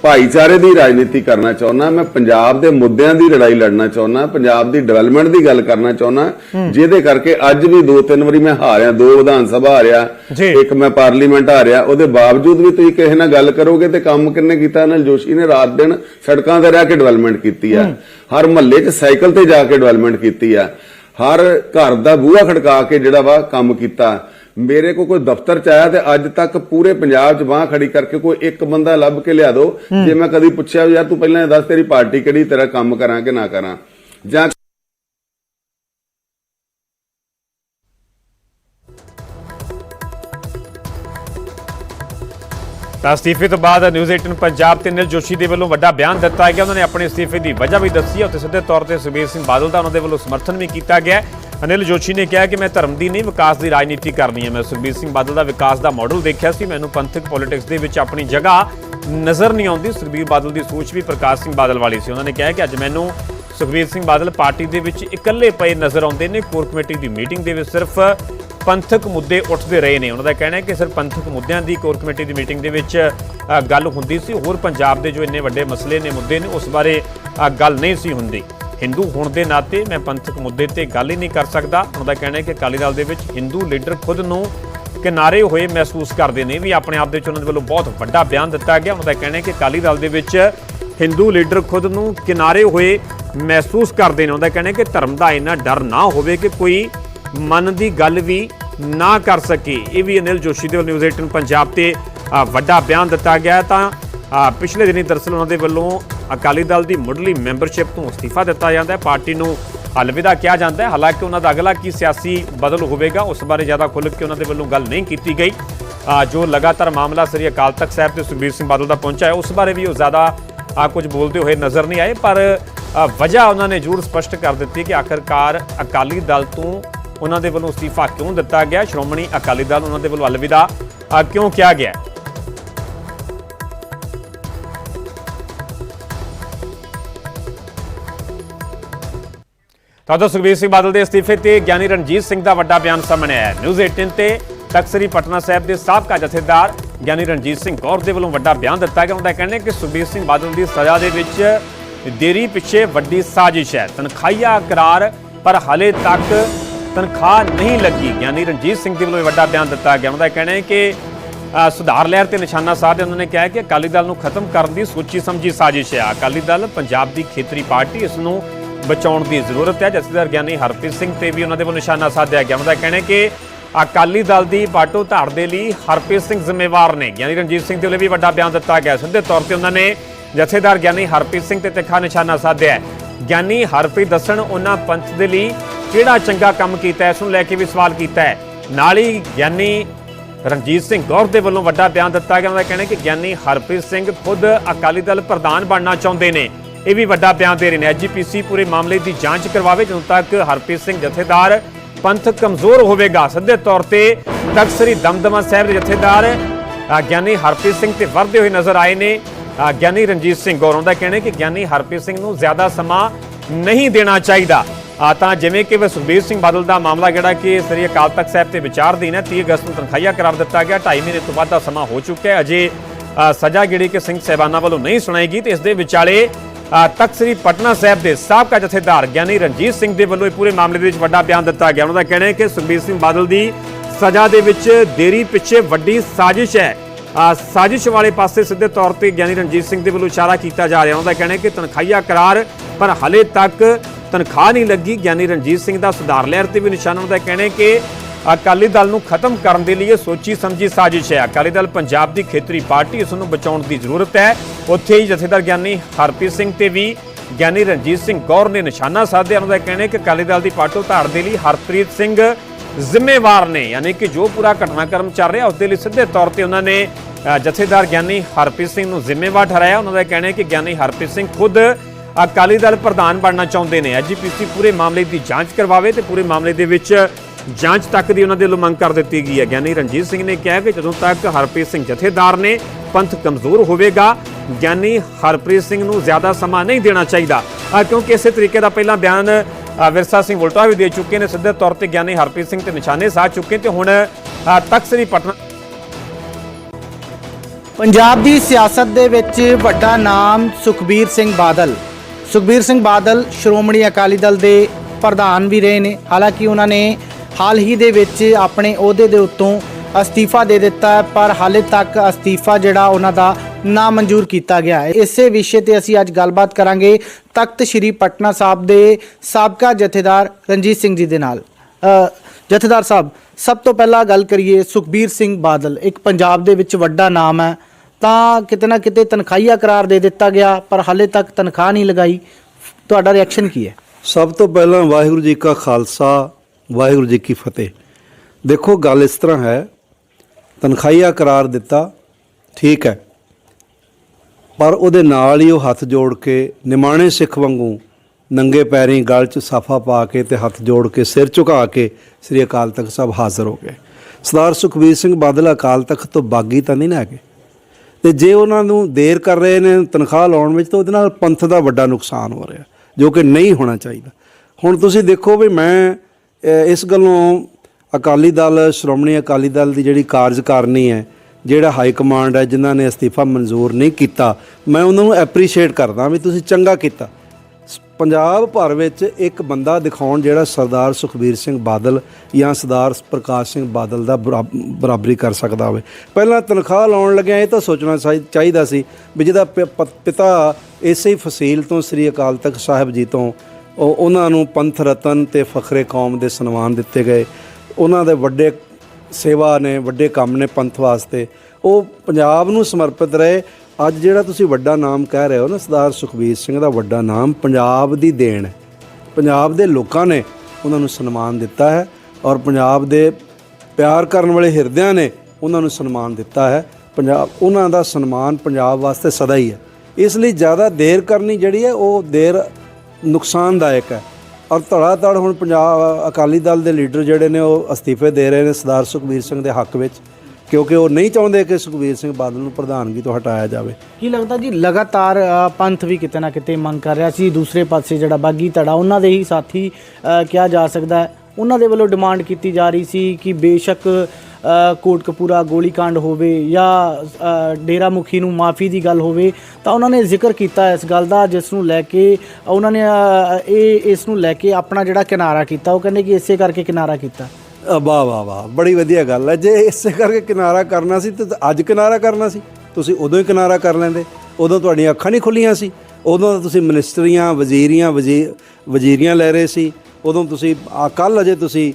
ਭਾਈਚਾਰੇ ਦੀ ਰਾਜਨੀਤੀ ਕਰਨਾ ਚਾਹੁੰਦਾ ਮੈਂ ਪੰਜਾਬ ਦੇ ਮੁੱਦਿਆਂ ਦੀ ਲੜਾਈ ਲੜਨਾ ਚਾਹੁੰਦਾ ਪੰਜਾਬ ਦੀ ਡਿਵੈਲਪਮੈਂਟ ਦੀ ਗੱਲ ਕਰਨਾ ਚਾਹੁੰਦਾ ਜਿਹਦੇ ਕਰਕੇ ਅੱਜ ਵੀ ਦੋ ਤਿੰਨ ਵਾਰੀ ਮੈਂ ਹਾਰਿਆ ਦੋ ਵਿਧਾਨ ਸਭਾ ਹਾਰਿਆ। ਇੱਕ ਮੈਂ ਪਾਰਲੀਮੈਂਟ ਹਾਰਿਆ ਉਹਦੇ ਬਾਵਜੂਦ ਵੀ ਤੁਸੀਂ ਕਿਸੇ ਨਾਲ ਗੱਲ ਕਰੋਗੇ ਤੇ ਕੰਮ ਕਿੰਨੇ ਕੀਤਾ ਅਨਿਲ ਜੋਸ਼ੀ ਨੇ ਰਾਤ ਦਿਨ ਸੜਕਾਂ ਤੇ ਰਹਿ ਕੇ ਡਿਵੈਲਪਮੈਂਟ ਕੀਤੀ ਆ। ਹਰ ਮਹੱਲੇ 'ਚ ਸਾਈਕਲ ਤੇ ਜਾ ਕੇ ਡਿਵੈਲਪਮੈਂਟ ਕੀਤੀ ਆ। ਹਰ ਘਰ ਦਾ ਬੂਹਾ ਖੜਕਾ ਕੇ ਜਿਹੜਾ ਵਾ ਕੰਮ ਕੀਤਾ। ਮੇਰੇ ਕੋ ਕੋਈ ਦਫ਼ਤਰ ਚ ਆਇਆ ਤੇ ਅੱਜ ਤੱਕ ਪੂਰੇ ਪੰਜਾਬ ਚ ਬਾਹ ਖੜੀ ਕਰਕੇ ਕੋਈ ਇੱਕ ਬੰਦਾ ਲੱਭ ਕੇ ਲਿਆ ਦੋ। ਜੇ ਮੈਂ ਕਦੀ ਪੁੱਛਿਆ ਯਾਰ ਤੂੰ ਪਹਿਲਾਂ ਇਹ ਦੱਸ ਤੇਰੀ ਪਾਰਟੀ ਕਿਹੜੀ ਤੇਰਾ ਕੰਮ ਕਰਾਂ ਕਿ ਨਾ ਕਰਾਂ? ਜਾਂ ਤਾਂ ਅਸਤੀਫੇ ਤੋਂ ਬਾਅਦ ਨਿਊਜ਼ 18 ਪੰਜਾਬ ਤੇ ਅਨਿਲ ਜੋਸ਼ੀ ਦੇ ਵੱਲੋਂ ਵੱਡਾ ਬਿਆਨ ਦਿੱਤਾ ਗਿਆ। ਉਹਨਾਂ ਨੇ ਆਪਣੇ ਅਸਤੀਫੇ ਦੀ ਵਜ੍ਹਾ ਵੀ ਦੱਸੀ ਹੈ। ਅਤੇ ਸਿੱਧੇ ਤੌਰ ਤੇ ਸੁਖਬੀਰ ਸਿੰਘ ਬਾਦਲ ਦਾ ਉਹਨਾਂ ਦੇ ਵੱਲੋਂ ਸਮਰਥਨ ਵੀ ਕੀਤਾ ਗਿਆ। ਹੈ। ਅਨਿਲ ਜੋਸ਼ੀ ਨੇ ਕਿਹਾ ਕਿ ਮੈਂ ਧਰਮ ਦੀ ਨਹੀਂ, ਵਿਕਾਸ ਦੀ ਰਾਜਨੀਤੀ ਕਰਨੀ ਹੈ। ਮੈਂ ਸੁਖਬੀਰ ਸਿੰਘ ਬਾਦਲ ਦਾ ਵਿਕਾਸ ਦਾ ਮਾਡਲ ਦੇਖਿਆ ਸੀ। ਮੈਨੂੰ ਪੰਥਕ ਪੋਲਿਟਿਕਸ ਦੇ ਵਿੱਚ ਆਪਣੀ ਜਗ੍ਹਾ ਨਜ਼ਰ ਨਹੀਂ ਆਉਂਦੀ। ਸੁਖਬੀਰ ਬਾਦਲ ਦੀ ਸੋਚ ਵੀ ਪ੍ਰਕਾਸ਼ ਸਿੰਘ ਬਾਦਲ ਵਾਲੀ ਸੀ। ਉਹਨਾਂ ਨੇ ਕਿਹਾ ਕਿ ਅੱਜ ਮੈਨੂੰ ਸੁਖਬੀਰ ਸਿੰਘ ਬਾਦਲ ਪਾਰਟੀ ਦੇ ਵਿੱਚ ਇਕੱਲੇ ਪਏ ਨਜ਼ਰ ਆਉਂਦੇ ਨੇ। ਕੋਰ ਕਮੇਟੀ ਦੀ ਮੀਟਿੰਗ ਦੇ ਵਿੱਚ ਸਿਰਫ ਪੰਥਕ ਮੁੱਦੇ ਉੱਠਦੇ ਰਹੇ ਨੇ। ਉਹਨਾਂ ਦਾ ਕਹਿਣਾ ਹੈ ਕਿ ਸਿਰ ਪੰਥਕ ਮੁੱਦਿਆਂ ਦੀ ਕੋਰ ਕਮੇਟੀ ਦੀ ਮੀਟਿੰਗ ਦੇ ਵਿੱਚ ਗੱਲ ਹੁੰਦੀ ਸੀ। ਹੋਰ ਪੰਜਾਬ ਦੇ ਜੋ ਇੰਨੇ ਵੱਡੇ ਮਸਲੇ ਨੇ, ਮੁੱਦੇ ਨੇ, ਉਸ ਬਾਰੇ ਗੱਲ ਨਹੀਂ ਸੀ ਹੁੰਦੀ। ਹਿੰਦੂ ਹੋਣ ਦੇ ਨਾਤੇ ਮੈਂ ਪੰਥਕ ਮੁੱਦੇ ਤੇ ਗੱਲ ਹੀ ਨਹੀਂ ਕਰ ਸਕਦਾ। ਉਹਨਾਂ ਦਾ ਕਹਿਣਾ ਹੈ ਕਿ ਅਕਾਲੀ ਦਲ ਦੇ ਵਿੱਚ ਹਿੰਦੂ ਲੀਡਰ ਖੁਦ ਨੂੰ ਕਿਨਾਰੇ ਹੋਏ ਮਹਿਸੂਸ ਕਰਦੇ ਨੇ। ਵੀ ਆਪਣੇ ਆਪ ਦੇ ਵਿੱਚ ਉਹਨਾਂ ਦੇ ਵੱਲੋਂ ਬਹੁਤ ਵੱਡਾ ਬਿਆਨ ਦਿੱਤਾ ਗਿਆ। ਉਹਨਾਂ ਦਾ ਕਹਿਣਾ ਹੈ ਕਿ ਅਕਾਲੀ ਦਲ ਦੇ ਵਿੱਚ ਹਿੰਦੂ ਲੀਡਰ ਖੁਦ ਨੂੰ ਕਿਨਾਰੇ ਹੋਏ ਮਹਿਸੂਸ ਕਰਦੇ ਨੇ। ਉਹਨਾਂ ਦਾ ਕਹਿਣਾ ਹੈ ਕਿ ਧਰਮ ਦਾ ਇੰਨਾ ਡਰ ਨਾ ਹੋਵੇ ਕਿ ਕੋਈ ਮਨ ਦੀ ਗੱਲ ਵੀ ਨਾ ਕਰ ਸਕੇ। ਇਹ ਵੀ ਅਨਿਲ ਜੋਸ਼ੀ ਦੇ ਵੱਲੋਂ ਨਿਊਜ਼ 18 ਪੰਜਾਬ ਤੇ ਵੱਡਾ ਬਿਆਨ ਦਿੱਤਾ ਗਿਆ ਤਾਂ ਪਿਛਲੇ ਦਿਨੀ ਦਰਸਲ ਉਹਨਾਂ ਦੇ ਵੱਲੋਂ ਅਕਾਲੀ ਦਲ ਦੀ ਮੁੱਢਲੀ ਮੈਂਬਰਸ਼ਿਪ ਤੋਂ ਅਸਤੀਫਾ ਦਿੱਤਾ ਜਾਂਦਾ ਹੈ। ਪਾਰਟੀ ਨੂੰ ਅਲਵਿਦਾ ਕਿਹਾ ਜਾਂਦਾ ਹੈ। ਹਾਲਾਂਕਿ ਉਹਨਾਂ ਦਾ ਅਗਲਾ ਕੀ ਸਿਆਸੀ ਬਦਲ ਹੋਵੇਗਾ, ਉਸ ਬਾਰੇ ਜ਼ਿਆਦਾ ਖੁੱਲ੍ਹ ਕੇ ਉਹਨਾਂ ਦੇ ਵੱਲੋਂ ਗੱਲ ਨਹੀਂ ਕੀਤੀ ਗਈ। ਜੋ ਲਗਾਤਾਰ ਮਾਮਲਾ ਸ੍ਰੀ ਅਕਾਲ ਤਖਤ ਸਾਹਿਬ ਤੇ ਸੁਖਬੀਰ ਸਿੰਘ ਬਾਦਲ ਦਾ ਪਹੁੰਚਾ ਹੈ, ਉਸ ਬਾਰੇ ਵੀ ਉਹ ਜ਼ਿਆਦਾ ਆ ਕੁਝ ਬੋਲਦੇ ਹੋਏ ਨਜ਼ਰ ਨਹੀਂ ਆਏ, ਪਰ ਵਜ੍ਹਾ ਉਹਨਾਂ ਨੇ ਜ਼ਰੂਰ ਸਪਸ਼ਟ ਕਰ ਦਿੱਤੀ ਕਿ ਆਖਰਕਾਰ ਅਕਾਲੀ ਦਲ ਤੋਂ ਉਹਨਾਂ ਦੇ ਵੱਲੋਂ ਅਸਤੀਫਾ ਕਿਉਂ ਦਿੱਤਾ ਗਿਆ? ਸ਼੍ਰੋਮਣੀ ਅਕਾਲੀ ਦਲ ਉਹਨਾਂ ਦੇ ਵੱਲੋਂ ਅਲਵਿਦਾ ਕਿਉਂ ਕਿਹਾ ਗਿਆ ਹੈ? ਸੁਖਬੀਰ ਸਿੰਘ ਬਾਦਲ ਦੇ ਅਸਤੀਫੇ ਤੇ ਗਿਆਨੀ ਰਣਜੀਤ ਸਿੰਘ ਦਾ ਵੱਡਾ ਬਿਆਨ ਸਾਹਮਣੇ ਆਇਆ ਨਿਊਜ਼ 18 ਤੇ ਤਖਤਸਰੀ ਪਟਨਾ ਸਾਹਿਬ ਦੇ ਸਾਬਕਾ ਜਥੇਦਾਰ ਗਿਆਨੀ ਰਣਜੀਤ ਸਿੰਘ ਕੌਰ ਦੇ ਵੱਲੋਂ ਵੱਡਾ ਬਿਆਨ ਦਿੱਤਾ ਗਿਆ। ਉਹਦਾ ਕਹਿਣਾ ਹੈ ਕਿ ਸੁਖਬੀਰ ਸਿੰਘ ਬਾਦਲ ਦੀ ਸਜ਼ਾ ਦੇ ਵਿੱਚ ਦੇਰੀ ਪਿੱਛੇ ਵੱਡੀ ਸਾਜ਼ਿਸ਼ ਹੈ। ਤਨਖਾਹੀਆ ਕਰਾਰ, ਪਰ ਹਾਲੇ ਤੱਕ ਤਨਖਾਹ ਨਹੀਂ ਲੱਗੀ। ਗਿਆਨੀ ਰਣਜੀਤ ਸਿੰਘ ਦੇ ਵੱਲੋਂ ਇਹ ਵੱਡਾ ਬਿਆਨ ਦਿੱਤਾ ਗਿਆ। ਉਹਦਾ ਕਹਿਣਾ ਹੈ ਕਿ ਸੁਧਾਰ ਲਹਿਰ ਤੇ ਨਿਸ਼ਾਨਾ ਸਾਧਦੇ ਉਹਨਾਂ ਨੇ ਕਿਹਾ ਕਿ ਅਕਾਲੀ ਦਲ ਨੂੰ ਖਤਮ ਕਰਨ ਦੀ ਸੋਚੀ ਸਮਝੀ ਸਾਜ਼ਿਸ਼ ਹੈ। ਅਕਾਲੀ ਦਲ ਪੰਜਾਬ ਦੀ ਖੇਤਰੀ ਪਾਰਟੀ, ਇਸ ਨੂੰ ਬਚਾਉਣ ਦੀ ਜ਼ਰੂਰਤ ਹੈ। ਜਥੇਦਾਰ ਗਿਆਨੀ ਹਰਪ੍ਰੀਤ ਸਿੰਘ ਤੇ ਵੀ ਉਹਨਾਂ ਦੇ ਵੱਲੋਂ ਨਿਸ਼ਾਨਾ ਸਾਧਿਆ ਗਿਆ। ਉਹਨਾਂ ਦਾ ਕਹਿਣਾ ਹੈ ਕਿ ਅਕਾਲੀ ਦਲ ਦੀ ਪਾਟੋ ਧਾਰ ਦੇ ਲਈ ਹਰਪ੍ਰੀਤ ਸਿੰਘ ਜ਼ਿੰਮੇਵਾਰ ਨੇ। ਗਿਆਨੀ ਰਣਜੀਤ ਸਿੰਘ ਦੇ ਵੱਲੋਂ ਵੀ ਵੱਡਾ ਬਿਆਨ ਦਿੱਤਾ ਗਿਆ। ਸਿੱਧੇ ਤੌਰ ਤੇ ਉਹਨਾਂ ਨੇ ਜਥੇਦਾਰ ਗਿਆਨੀ ਹਰਪ੍ਰੀਤ ਸਿੰਘ ਤੇ ਤਿੱਖਾ ਨਿਸ਼ਾਨਾ ਸਾਧਿਆ ਗਿਆਨੀ ਹਰਪ੍ਰੀਤ ਦੱਸਣ ਉਹਨਾਂ ਪੰਥ ਦੇ ਲਈ ਕਿਹੜਾ ਚੰਗਾ ਕੰਮ ਕੀਤਾ ਇਸ ਨੂੰ ਲੈ ਕੇ ਵੀ ਸਵਾਲ ਕੀਤਾ ਹੈ। ਨਾਲ ਹੀ ਗਿਆਨੀ ਰਣਜੀਤ ਸਿੰਘ ਗੌਰ ਦੇ ਵੱਲੋਂ ਵੱਡਾ ਬਿਆਨ ਦਿੱਤਾ ਗਿਆ। ਉਹਨਾਂ ਦਾ ਕਹਿਣਾ ਹੈ ਕਿ ਗਿਆਨੀ ਹਰਪ੍ਰੀਤ ਸਿੰਘ ਖੁਦ ਅਕਾਲੀ ਦਲ ਪ੍ਰਧਾਨ ਬਣਨਾ ਚਾਹੁੰਦੇ ਨੇ। ਇਹ ਵੀ ਵੱਡਾ ਬਿਆਨ ਦੇ ਰਹੇ ਨੇ। ਐਜੀਪੀਸੀ ਪੂਰੇ ਮਾਮਲੇ ਦੀ ਜਾਂਚ ਕਰਵਾਵੇ ਜਦੋਂ ਤੱਕ ਹਰਪ੍ਰੀਤ ਸਿੰਘ ਜਥੇਦਾਰ ਪੰਥ ਕਮਜ਼ੋਰ ਹੋਵੇਗਾ। ਸਿੱਧੇ ਤੌਰ ਤੇ ਤਖਤ ਸ੍ਰੀ ਦਮਦਮਾ ਸਾਹਿਬ ਦੇ ਜਥੇਦਾਰ ਗਿਆਨੀ ਹਰਪ੍ਰੀਤ ਸਿੰਘ ਤੇ ਵਰਦੇ ਹੋਏ ਨਜ਼ਰ ਆਏ ਨੇ। ਗਿਆਨੀ ਰਣਜੀਤ ਸਿੰਘ ਗੌਰੋਂ ਦਾ ਕਹਿਣਾ ਕਿ ਗਿਆਨੀ ਹਰਪ੍ਰੀਤ ਸਿੰਘ ਨੂੰ ਜ਼ਿਆਦਾ ਸਮਾਂ ਨਹੀਂ ਦੇਣਾ ਚਾਹੀਦਾ। ਆ ਤਾਂ ਜਿਵੇਂ ਕਿ ਸੁਖਬੀਰ ਸਿੰਘ ਬਾਦਲ ਦਾ ਮਾਮਲਾ ਜਿਹੜਾ ਕਿ ਸ੍ਰੀ ਅਕਾਲ ਤਖਤ ਸਾਹਿਬ ਤੇ ਵਿਚਾਰਧੀਨ ਹੈ 30 ਅਗਸਤ ਨੂੰ ਤਨਖਾਹੀਆ ਕਰਾਰ ਦਿੱਤਾ ਗਿਆ। 2.5 ਮਹੀਨੇ ਤੋਂ ਵੱਧ ਦਾ ਸਮਾਂ ਹੋ ਚੁੱਕਿਆ ਹੈ। ਅਜੇ ਸਜ਼ਾ ਜਿਹੜੀ ਕਿ ਸਿੰਘ ਸਹਿਬਾਨਾ ਵੱਲੋਂ ਨਹੀਂ ਸੁਣਾਏਗੀ ਤੇ ਇਸ ਦੇ ਵਿਚਾਲੇ ਤਖਤ ਸ੍ਰੀ ਪਟਨਾ ਸਾਹਿਬ ਦੇ ਸਾਬਕਾ ਜਥੇਦਾਰ ਗਿਆਨੀ ਰਣਜੀਤ ਸਿੰਘ ਦੇ ਵੱਲੋਂ ਇਹ ਪੂਰੇ ਮਾਮਲੇ ਦੇ ਵਿੱਚ ਵੱਡਾ ਬਿਆਨ ਦਿੱਤਾ ਗਿਆ। ਉਹਨਾਂ ਦਾ ਕਹਿਣਾ ਹੈ ਕਿ ਸੁਖਬੀਰ ਸਿੰਘ ਬਾਦਲ ਦੀ ਸਜ਼ਾ ਦੇ ਵਿੱਚ ਦੇਰੀ ਪਿੱਛੇ ਵੱਡੀ ਸਾਜ਼ਿਸ਼ ਹੈ। ਸਾਜ਼ਿਸ਼ ਵਾਲੇ ਪਾਸੇ ਸਿੱਧੇ ਤੌਰ ਤੇ ਗਿਆਨੀ ਰਣਜੀਤ ਸਿੰਘ ਦੇ ਵੱਲੋਂ ਇਸ਼ਾਰਾ ਕੀਤਾ ਜਾ ਰਿਹਾ। ਉਹਨਾਂ ਦਾ ਕਹਿਣਾ ਹੈ ਕਿ ਤਨਖਾਹੀਆ ਕਰਾਰ, ਪਰ ਹਲੇ ਤੱਕ ਤਨਖਾਹ ਨਹੀਂ ਲੱਗੀ। ਗਿਆਨੀ ਰਣਜੀਤ ਸਿੰਘ ਦਾ ਸੁਧਾਰ ਲਹਿਰ ਤੇ ਵੀ ਨਿਸ਼ਾਨਾ। ਉਹਨਾਂ ਦਾ ਕਹਿਣਾ ਹੈ ਕਿ ਅਕਾਲੀ ਦਲ ਨੂੰ ਖਤਮ ਕਰਨ ਦੇ ਲਈ ਇਹ ਸੋਚੀ ਸਮਝੀ ਸਾਜ਼ਿਸ਼ ਹੈ। ਅਕਾਲੀ ਦਲ ਪੰਜਾਬ ਦੀ ਖੇਤਰੀ ਪਾਰਟੀ ਇਸ ਨੂੰ ਬਚਾਉਣ ਦੀ ਜ਼ਰੂਰਤ ਹੈ। ਉੱਥੇ ਹੀ ਜਥੇਦਾਰ ਗਿਆਨੀ ਹਰਪ੍ਰੀਤ ਸਿੰਘ ਤੇ ਵੀ ਗਿਆਨੀ ਰਣਜੀਤ ਸਿੰਘ ਗੌਰ ਨੇ ਨਿਸ਼ਾਨਾ ਸਾਧਿਆ। ਉਹਨਾਂ ਦਾ ਕਹਿਣਾ ਹੈ ਕਿ ਅਕਾਲੀ ਦਲ ਦੀ ਪਾਰਟੀ ਧਾਰ ਦੇ ਲਈ ਹਰਪ੍ਰੀਤ ਸਿੰਘ ਜ਼ਿੰਮੇਵਾਰ ਨੇ, ਯਾਨੀ ਕਿ ਜੋ ਪੂਰਾ ਘਟਨਾਕ੍ਰਮ ਚੱਲ ਰਿਹਾ, ਉਸ ਦੇ ਲਈ ਸਿੱਧੇ ਤੌਰ ਤੇ ਉਹਨਾਂ ਨੇ ਜਥੇਦਾਰ ਗਿਆਨੀ ਹਰਪ੍ਰੀਤ ਸਿੰਘ ਨੂੰ ਜ਼ਿੰਮੇਵਾਰ ਠਹਿਰਾਇਆ। ਉਹਨਾਂ ਦਾ ਕਹਿਣਾ ਹੈ ਕਿ ਗਿਆਨੀ ਹਰਪ੍ਰੀਤ ਸਿੰਘ ਖੁਦ ਅਕਾਲੀ ਦਲ ਪ੍ਰਧਾਨ ਬਣਨਾ ਚਾਹੁੰਦੇ ਨੇ। ਐਜੀਪੀਸੀ ਪੂਰੇ ਮਾਮਲੇ ਦੀ ਜਾਂਚ ਕਰਵਾਵੇ ਤੇ ਪੂਰੇ ਮਾਮਲੇ ਦੇ ਵਿੱਚ ਜਾਂਚ ਤੱਕ ਦੀ ਉਹਨਾਂ ਦੇ ਵੱਲੋਂ ਮੰਗ ਕਰ ਦਿੱਤੀ ਗਈ ਹੈ। ਗਿਆਨੀ ਰਣਜੀਤ ਸਿੰਘ ਨੇ ਕਿਹਾ ਕਿ ਜਦੋਂ ਤੱਕ ਹਰਪ੍ਰੀਤ ਸਿੰਘ ਜਥੇਦਾਰ ਨੇ ਪੰਥ ਕਮਜ਼ੋਰ ਹੋਵੇਗਾ ਗਿਆਨੀ ਹਰਪ੍ਰੀਤ ਸਿੰਘ ਨੂੰ ਜ਼ਿਆਦਾ ਸਮਾਂ ਨਹੀਂ ਦੇਣਾ ਚਾਹੀਦਾ। ਕਿਉਂਕਿ ਇਸੇ ਤਰੀਕੇ ਦਾ ਪਹਿਲਾਂ ਬਿਆਨ ਵਿਰਸਾ ਸਿੰਘ ਵੋਲਟਾ ਵੀ ਦੇ ਚੁੱਕੇ ਨੇ। ਸਿੱਧੇ ਤੌਰ ਤੇ ਗਿਆਨੀ ਹਰਪ੍ਰੀਤ ਸਿੰਘ ਤੇ ਨਿਸ਼ਾਨੇ ਸਾਧ ਚੁੱਕੇ ਤੇ ਹੁਣ ਅ, ਤਖਤ ਸ੍ਰੀ ਪਟਨਾ ਪੰਜਾਬ ਦੀ ਸਿਆਸਤ ਦੇ ਵਿੱਚ ਵੱਡਾ ਨਾਮ ਸੁਖਬੀਰ ਸਿੰਘ ਬਾਦਲ। ਸੁਖਬੀਰ ਸਿੰਘ ਬਾਦਲ ਸ਼੍ਰੋਮਣੀ ਅਕਾਲੀ ਦਲ ਦੇ ਪ੍ਰਧਾਨ ਵੀ ਰਹੇ ਨੇ। ਹਾਲਾਂਕਿ ਉਹਨਾਂ ਨੇ ਹਾਲ ਹੀ ਦੇ ਵਿੱਚ ਆਪਣੇ ਅਹੁਦੇ ਦੇ ਉੱਤੋਂ ਅਸਤੀਫਾ ਦੇ ਦਿੱਤਾ ਪਰ ਹਾਲੇ ਤੱਕ ਅਸਤੀਫਾ ਜਿਹੜਾ ਉਹਨਾਂ ਦਾ ਨਾ ਮਨਜ਼ੂਰ ਕੀਤਾ ਗਿਆ ਹੈ। ਇਸੇ ਵਿਸ਼ੇ ਤੇ ਅਸੀਂ ਅੱਜ ਗੱਲਬਾਤ ਕਰਾਂਗੇ ਤਖਤ ਸ੍ਰੀ ਪਟਨਾ ਸਾਹਿਬ ਦੇ ਸਾਬਕਾ ਜਥੇਦਾਰ ਰਣਜੀਤ ਸਿੰਘ ਜੀ ਦੇ ਨਾਲ। ਜਥੇਦਾਰ ਸਾਹਿਬ, ਸਭ ਤੋਂ ਪਹਿਲਾਂ ਗੱਲ ਕਰੀਏ ਸੁਖਬੀਰ ਸਿੰਘ ਬਾਦਲ। ਇੱਕ ਪੰਜਾਬ ਦੇ ਵਿੱਚ ਵੱਡਾ ਨਾਮ ਹੈ, ਤਾਂ ਕਿਤੇ ਨਾ ਕਿਤੇ ਤਨਖਾਹੀਆ ਕਰਾਰ ਦੇ ਦਿੱਤਾ ਗਿਆ, ਪਰ ਹਾਲੇ ਤੱਕ ਤਨਖਾਹ ਨਹੀਂ ਲਗਾਈ। ਤੁਹਾਡਾ ਰਿਐਕਸ਼ਨ ਕੀ ਹੈ? ਸਭ ਤੋਂ ਪਹਿਲਾਂ ਵਾਹਿਗੁਰੂ ਜੀ ਕਾ ਖਾਲਸਾ ਵਾਹਿਗੁਰੂ ਜੀ ਕੀ ਫਤਿਹ। ਦੇਖੋ, ਗੱਲ ਇਸ ਤਰ੍ਹਾਂ ਹੈ, ਤਨਖਾਹੀਆ ਕਰਾਰ ਦਿੱਤਾ, ਠੀਕ ਹੈ, ਪਰ ਉਹਦੇ ਨਾਲ ਹੀ ਉਹ ਹੱਥ ਜੋੜ ਕੇ ਨਿਮਾਣੇ ਸਿੱਖ ਵਾਂਗੂ ਨੰਗੇ ਪੈਰੀਂ ਗਲ 'ਚ ਸਾਫਾ ਪਾ ਕੇ ਤੇ ਹੱਥ ਜੋੜ ਕੇ ਸਿਰ ਝੁਕਾ ਕੇ ਸ੍ਰੀ ਅਕਾਲ ਤਖਤ ਸਾਹਿਬ ਹਾਜ਼ਰ ਹੋ ਗਏ। ਸਰਦਾਰ ਸੁਖਬੀਰ ਸਿੰਘ ਬਾਦਲ ਅਕਾਲ ਤਖਤ ਤੋਂ ਬਾਗੀ ਤਾਂ ਨਹੀਂ ਨਾ ਹੈਗੇ ਤੇ ਜੇ ਉਹਨਾਂ ਨੂੰ ਦੇਰ ਕਰ ਰਹੇ ਨੇ ਤਨਖਾਹ ਲਾਉਣ ਵਿੱਚ, ਤਾਂ ਉਹਦੇ ਨਾਲ ਪੰਥ ਦਾ ਵੱਡਾ ਨੁਕਸਾਨ ਹੋ ਰਿਹਾ, ਜੋ ਕਿ ਨਹੀਂ ਹੋਣਾ ਚਾਹੀਦਾ। ਹੁਣ ਤੁਸੀਂ ਦੇਖੋ ਵੀ ਮੈਂ ਇਸ ਗੱਲੋਂ ਅਕਾਲੀ ਦਲ, ਸ਼੍ਰੋਮਣੀ ਅਕਾਲੀ ਦਲ ਦੀ ਜਿਹੜੀ ਕਾਰਜਕਾਰਨੀ ਹੈ, ਜਿਹੜਾ ਹਾਈ ਕਮਾਂਡ ਹੈ, ਜਿਨ੍ਹਾਂ ਨੇ ਅਸਤੀਫਾ ਮਨਜ਼ੂਰ ਨਹੀਂ ਕੀਤਾ, ਮੈਂ ਉਹਨਾਂ ਨੂੰ ਐਪਰੀਸ਼ੀਏਟ ਕਰਦਾ ਵੀ ਤੁਸੀਂ ਚੰਗਾ ਕੀਤਾ। ਸ- ਪੰਜਾਬ ਭਰ ਵਿੱਚ ਇੱਕ ਬੰਦਾ ਦਿਖਾਉਣ ਜਿਹੜਾ ਸਰਦਾਰ ਸੁਖਬੀਰ ਸਿੰਘ ਬਾਦਲ ਜਾਂ ਸਰਦਾਰ ਪ੍ਰਕਾਸ਼ ਸਿੰਘ ਬਾਦਲ ਦਾ ਬਰਾ- ਬਰਾਬਰੀ ਕਰ ਸਕਦਾ ਹੋਵੇ। ਪਹਿਲਾਂ ਤਨਖਾਹ ਲਾਉਣ ਲੱਗਿਆ ਇਹ ਤਾਂ ਸੋਚਣਾ ਚਾਹੀ- ਚਾਹੀਦਾ ਸੀ ਵੀ ਜਿਹਦਾ ਪ- ਪਿਤਾ ਇਸੇ ਹੀ ਫਸੀਲ ਤੋਂ ਸ੍ਰੀ ਅਕਾਲ ਤਖਤ ਸਾਹਿਬ ਜੀ ਤੋਂ ਉਹ ਉਹਨਾਂ ਨੂੰ ਪੰਥ ਰਤਨ ਤੇ ਫਖਰੇ ਕੌਮ ਦੇ ਸਨਮਾਨ ਦਿੱਤੇ ਗਏ। ਉਹਨਾਂ ਦੇ ਵੱਡੇ ਸੇਵਾ ਨੇ, ਵੱਡੇ ਕੰਮ ਨੇ ਪੰਥ ਵਾਸਤੇ। ਉਹ ਪੰਜਾਬ ਨੂੰ ਸਮਰਪਿਤ ਰਹੇ। ਅੱਜ ਜਿਹੜਾ ਤੁਸੀਂ ਵੱਡਾ ਨਾਮ ਕਹਿ ਰਹੇ ਹੋ ਨਾ ਸਰਦਾਰ ਸੁਖਬੀਰ ਸਿੰਘ ਦਾ ਵੱਡਾ ਨਾਮ, ਪੰਜਾਬ ਦੀ ਦੇਣ ਹੈ। ਪੰਜਾਬ ਦੇ ਲੋਕਾਂ ਨੇ ਉਹਨਾਂ ਨੂੰ ਸਨਮਾਨ ਦਿੱਤਾ ਹੈ ਔਰ ਪੰਜਾਬ ਦੇ ਪਿਆਰ ਕਰਨ ਵਾਲੇ ਹਿਰਦਿਆਂ ਨੇ ਉਹਨਾਂ ਨੂੰ ਸਨਮਾਨ ਦਿੱਤਾ ਹੈ। ਪੰਜਾਬ, ਉਹਨਾਂ ਦਾ ਸਨਮਾਨ ਪੰਜਾਬ ਵਾਸਤੇ ਸਦਾ ਹੀ ਹੈ। ਇਸ ਲਈ ਜ਼ਿਆਦਾ ਦੇਰ ਕਰਨੀ ਜਿਹੜੀ ਹੈ, ਉਹ ਦੇਰ ਨੁਕਸਾਨਦਾਇਕ ਹੈ। ਔਰ ਧੜਾ ਧੜ ਹੁਣ ਪੰਜਾਬ ਅਕਾਲੀ ਦਲ ਦੇ ਲੀਡਰ ਜਿਹੜੇ ਨੇ ਉਹ ਅਸਤੀਫੇ ਦੇ ਰਹੇ ਨੇ ਸਰਦਾਰ ਸੁਖਬੀਰ ਸਿੰਘ ਦੇ ਹੱਕ ਵਿੱਚ, ਕਿਉਂਕਿ ਉਹ ਨਹੀਂ ਚਾਹੁੰਦੇ ਕਿ ਸੁਖਬੀਰ ਸਿੰਘ ਬਾਦਲ ਨੂੰ ਪ੍ਰਧਾਨਗੀ ਤੋਂ ਹਟਾਇਆ ਜਾਵੇ। ਕੀ ਲੱਗਦਾ ਜੀ, ਲਗਾਤਾਰ ਪੰਥ ਵੀ ਕਿਤੇ ਨਾ ਕਿਤੇ ਮੰਗ ਕਰ ਰਿਹਾ ਸੀ, ਦੂਸਰੇ ਪਾਸੇ ਜਿਹੜਾ ਬਾਗੀ ਧੜਾ, ਉਹਨਾਂ ਦੇ ਹੀ ਸਾਥੀ ਕਿਹਾ ਜਾ ਸਕਦਾ ਹੈ। ਉਹਨਾਂ ਦੇ ਵੱਲੋਂ ਡਿਮਾਂਡ ਕੀਤੀ ਜਾ ਰਹੀ ਸੀ ਕਿ ਬੇਸ਼ੱਕ ਕੋਟਕਪੂਰਾ ਗੋਲੀकांड ਹੋਵੇ ਜਾਂ ਡੇਰਾ ਮੁਖੀ ਨੂੰ ਮਾਫੀ ਦੀ ਗੱਲ ਹੋਵੇ ਤਾਂ ਉਹਨਾਂ ਨੇ ਜ਼ਿਕਰ ਕੀਤਾ ਇਸ ਗੱਲ ਦਾ ਜਿਸ ਨੂੰ ਲੈ ਕੇ ਉਹਨਾਂ ਨੇ ਇਹ ਇਸ ਨੂੰ ਲੈ ਕੇ ਆਪਣਾ ਜਿਹੜਾ ਕਿਨਾਰਾ ਕੀਤਾ। ਉਹ ਕਹਿੰਦੇ ਕਿ ਇਸੇ ਕਰਕੇ ਕਿਨਾਰਾ ਕੀਤਾ। ਅ, ਵਾਹ ਵਾਹ ਵਾਹ ਬੜੀ ਵਧੀਆ ਗੱਲ ਹੈ। ਜੇ ਇਸੇ ਕਰਕੇ ਕਿਨਾਰਾ ਕਰਨਾ ਸੀ ਤੇ ਅੱਜ ਕਿਨਾਰਾ ਕਰਨਾ ਸੀ। ਤੁਸੀਂ ਉਦੋਂ ਹੀ ਕਿਨਾਰਾ ਕਰ ਲੈਂਦੇ। ਉਦੋਂ ਤੁਹਾਡੀਆਂ ਅੱਖਾਂ ਨਹੀਂ ਖੁੱਲੀਆਂ ਸੀ। ਉਦੋਂ ਤਾਂ ਤੁਸੀਂ ਮਿਨਿਸਟਰੀਆਂ ਵਜ਼ੀਰੀਆਂ ਵਜ਼ੀ- ਵਜ਼ੀਰੀਆਂ ਲੈ ਰਹੇ ਸੀ। ਉਦੋਂ ਤੁਸੀਂ ਕੱਲ ਅਜੇ ਤੁਸੀਂ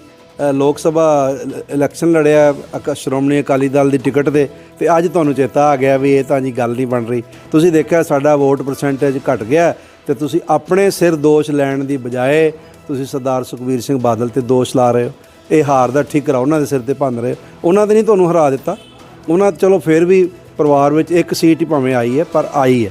ਲੋਕ ਸਭਾ ਇਲੈਕਸ਼ਨ ਲੜਿਆ, ਅਕ- ਸ਼੍ਰੋਮਣੀ ਅਕਾਲੀ ਦਲ ਦੀ ਟਿਕਟ ਤੇ ਤੇ ਅੱਜ ਤੁਹਾਨੂੰ ਚੇਤਾ ਆ ਗਿਆ ਵੀ ਇਹ ਤਾਂ ਜੀ ਗੱਲ ਨਹੀਂ ਬਣ ਰਹੀ। ਤੁਸੀਂ ਦੇਖਿਆ ਸਾਡਾ ਵੋਟ ਪਰਸੈਂਟੇਜ ਘਟ ਗਿਆ, ਤੇ ਤੁਸੀਂ ਆਪਣੇ ਸਿਰ ਦੋਸ਼ ਲੈਣ ਦੀ ਬਜਾਏ ਤੁਸੀਂ ਸਰਦਾਰ ਸੁਖਬੀਰ ਸਿੰਘ ਬਾਦਲ ਤੇ ਦੋਸ਼ ਲਾ ਰਹੇ ਹੋ। ਇਹ ਹਾਰ ਦਾ ਠੀਕਰਾ ਉਹਨਾਂ ਦੇ ਸਿਰ ਤੇ ਭੰਨ ਰਹੇ ਹੋ। ਉਹਨਾਂ ਨੇ ਨਹੀਂ ਤੁਹਾਨੂੰ ਹਰਾ ਦਿੱਤਾ। ਉਹਨਾਂ, ਚਲੋ ਫਿਰ ਵੀ ਪਰਿਵਾਰ ਵਿੱਚ ਇੱਕ ਸੀਟ ਹੀ ਭਾਵੇਂ ਆਈ ਹੈ, ਪਰ ਆਈ ਹੈ।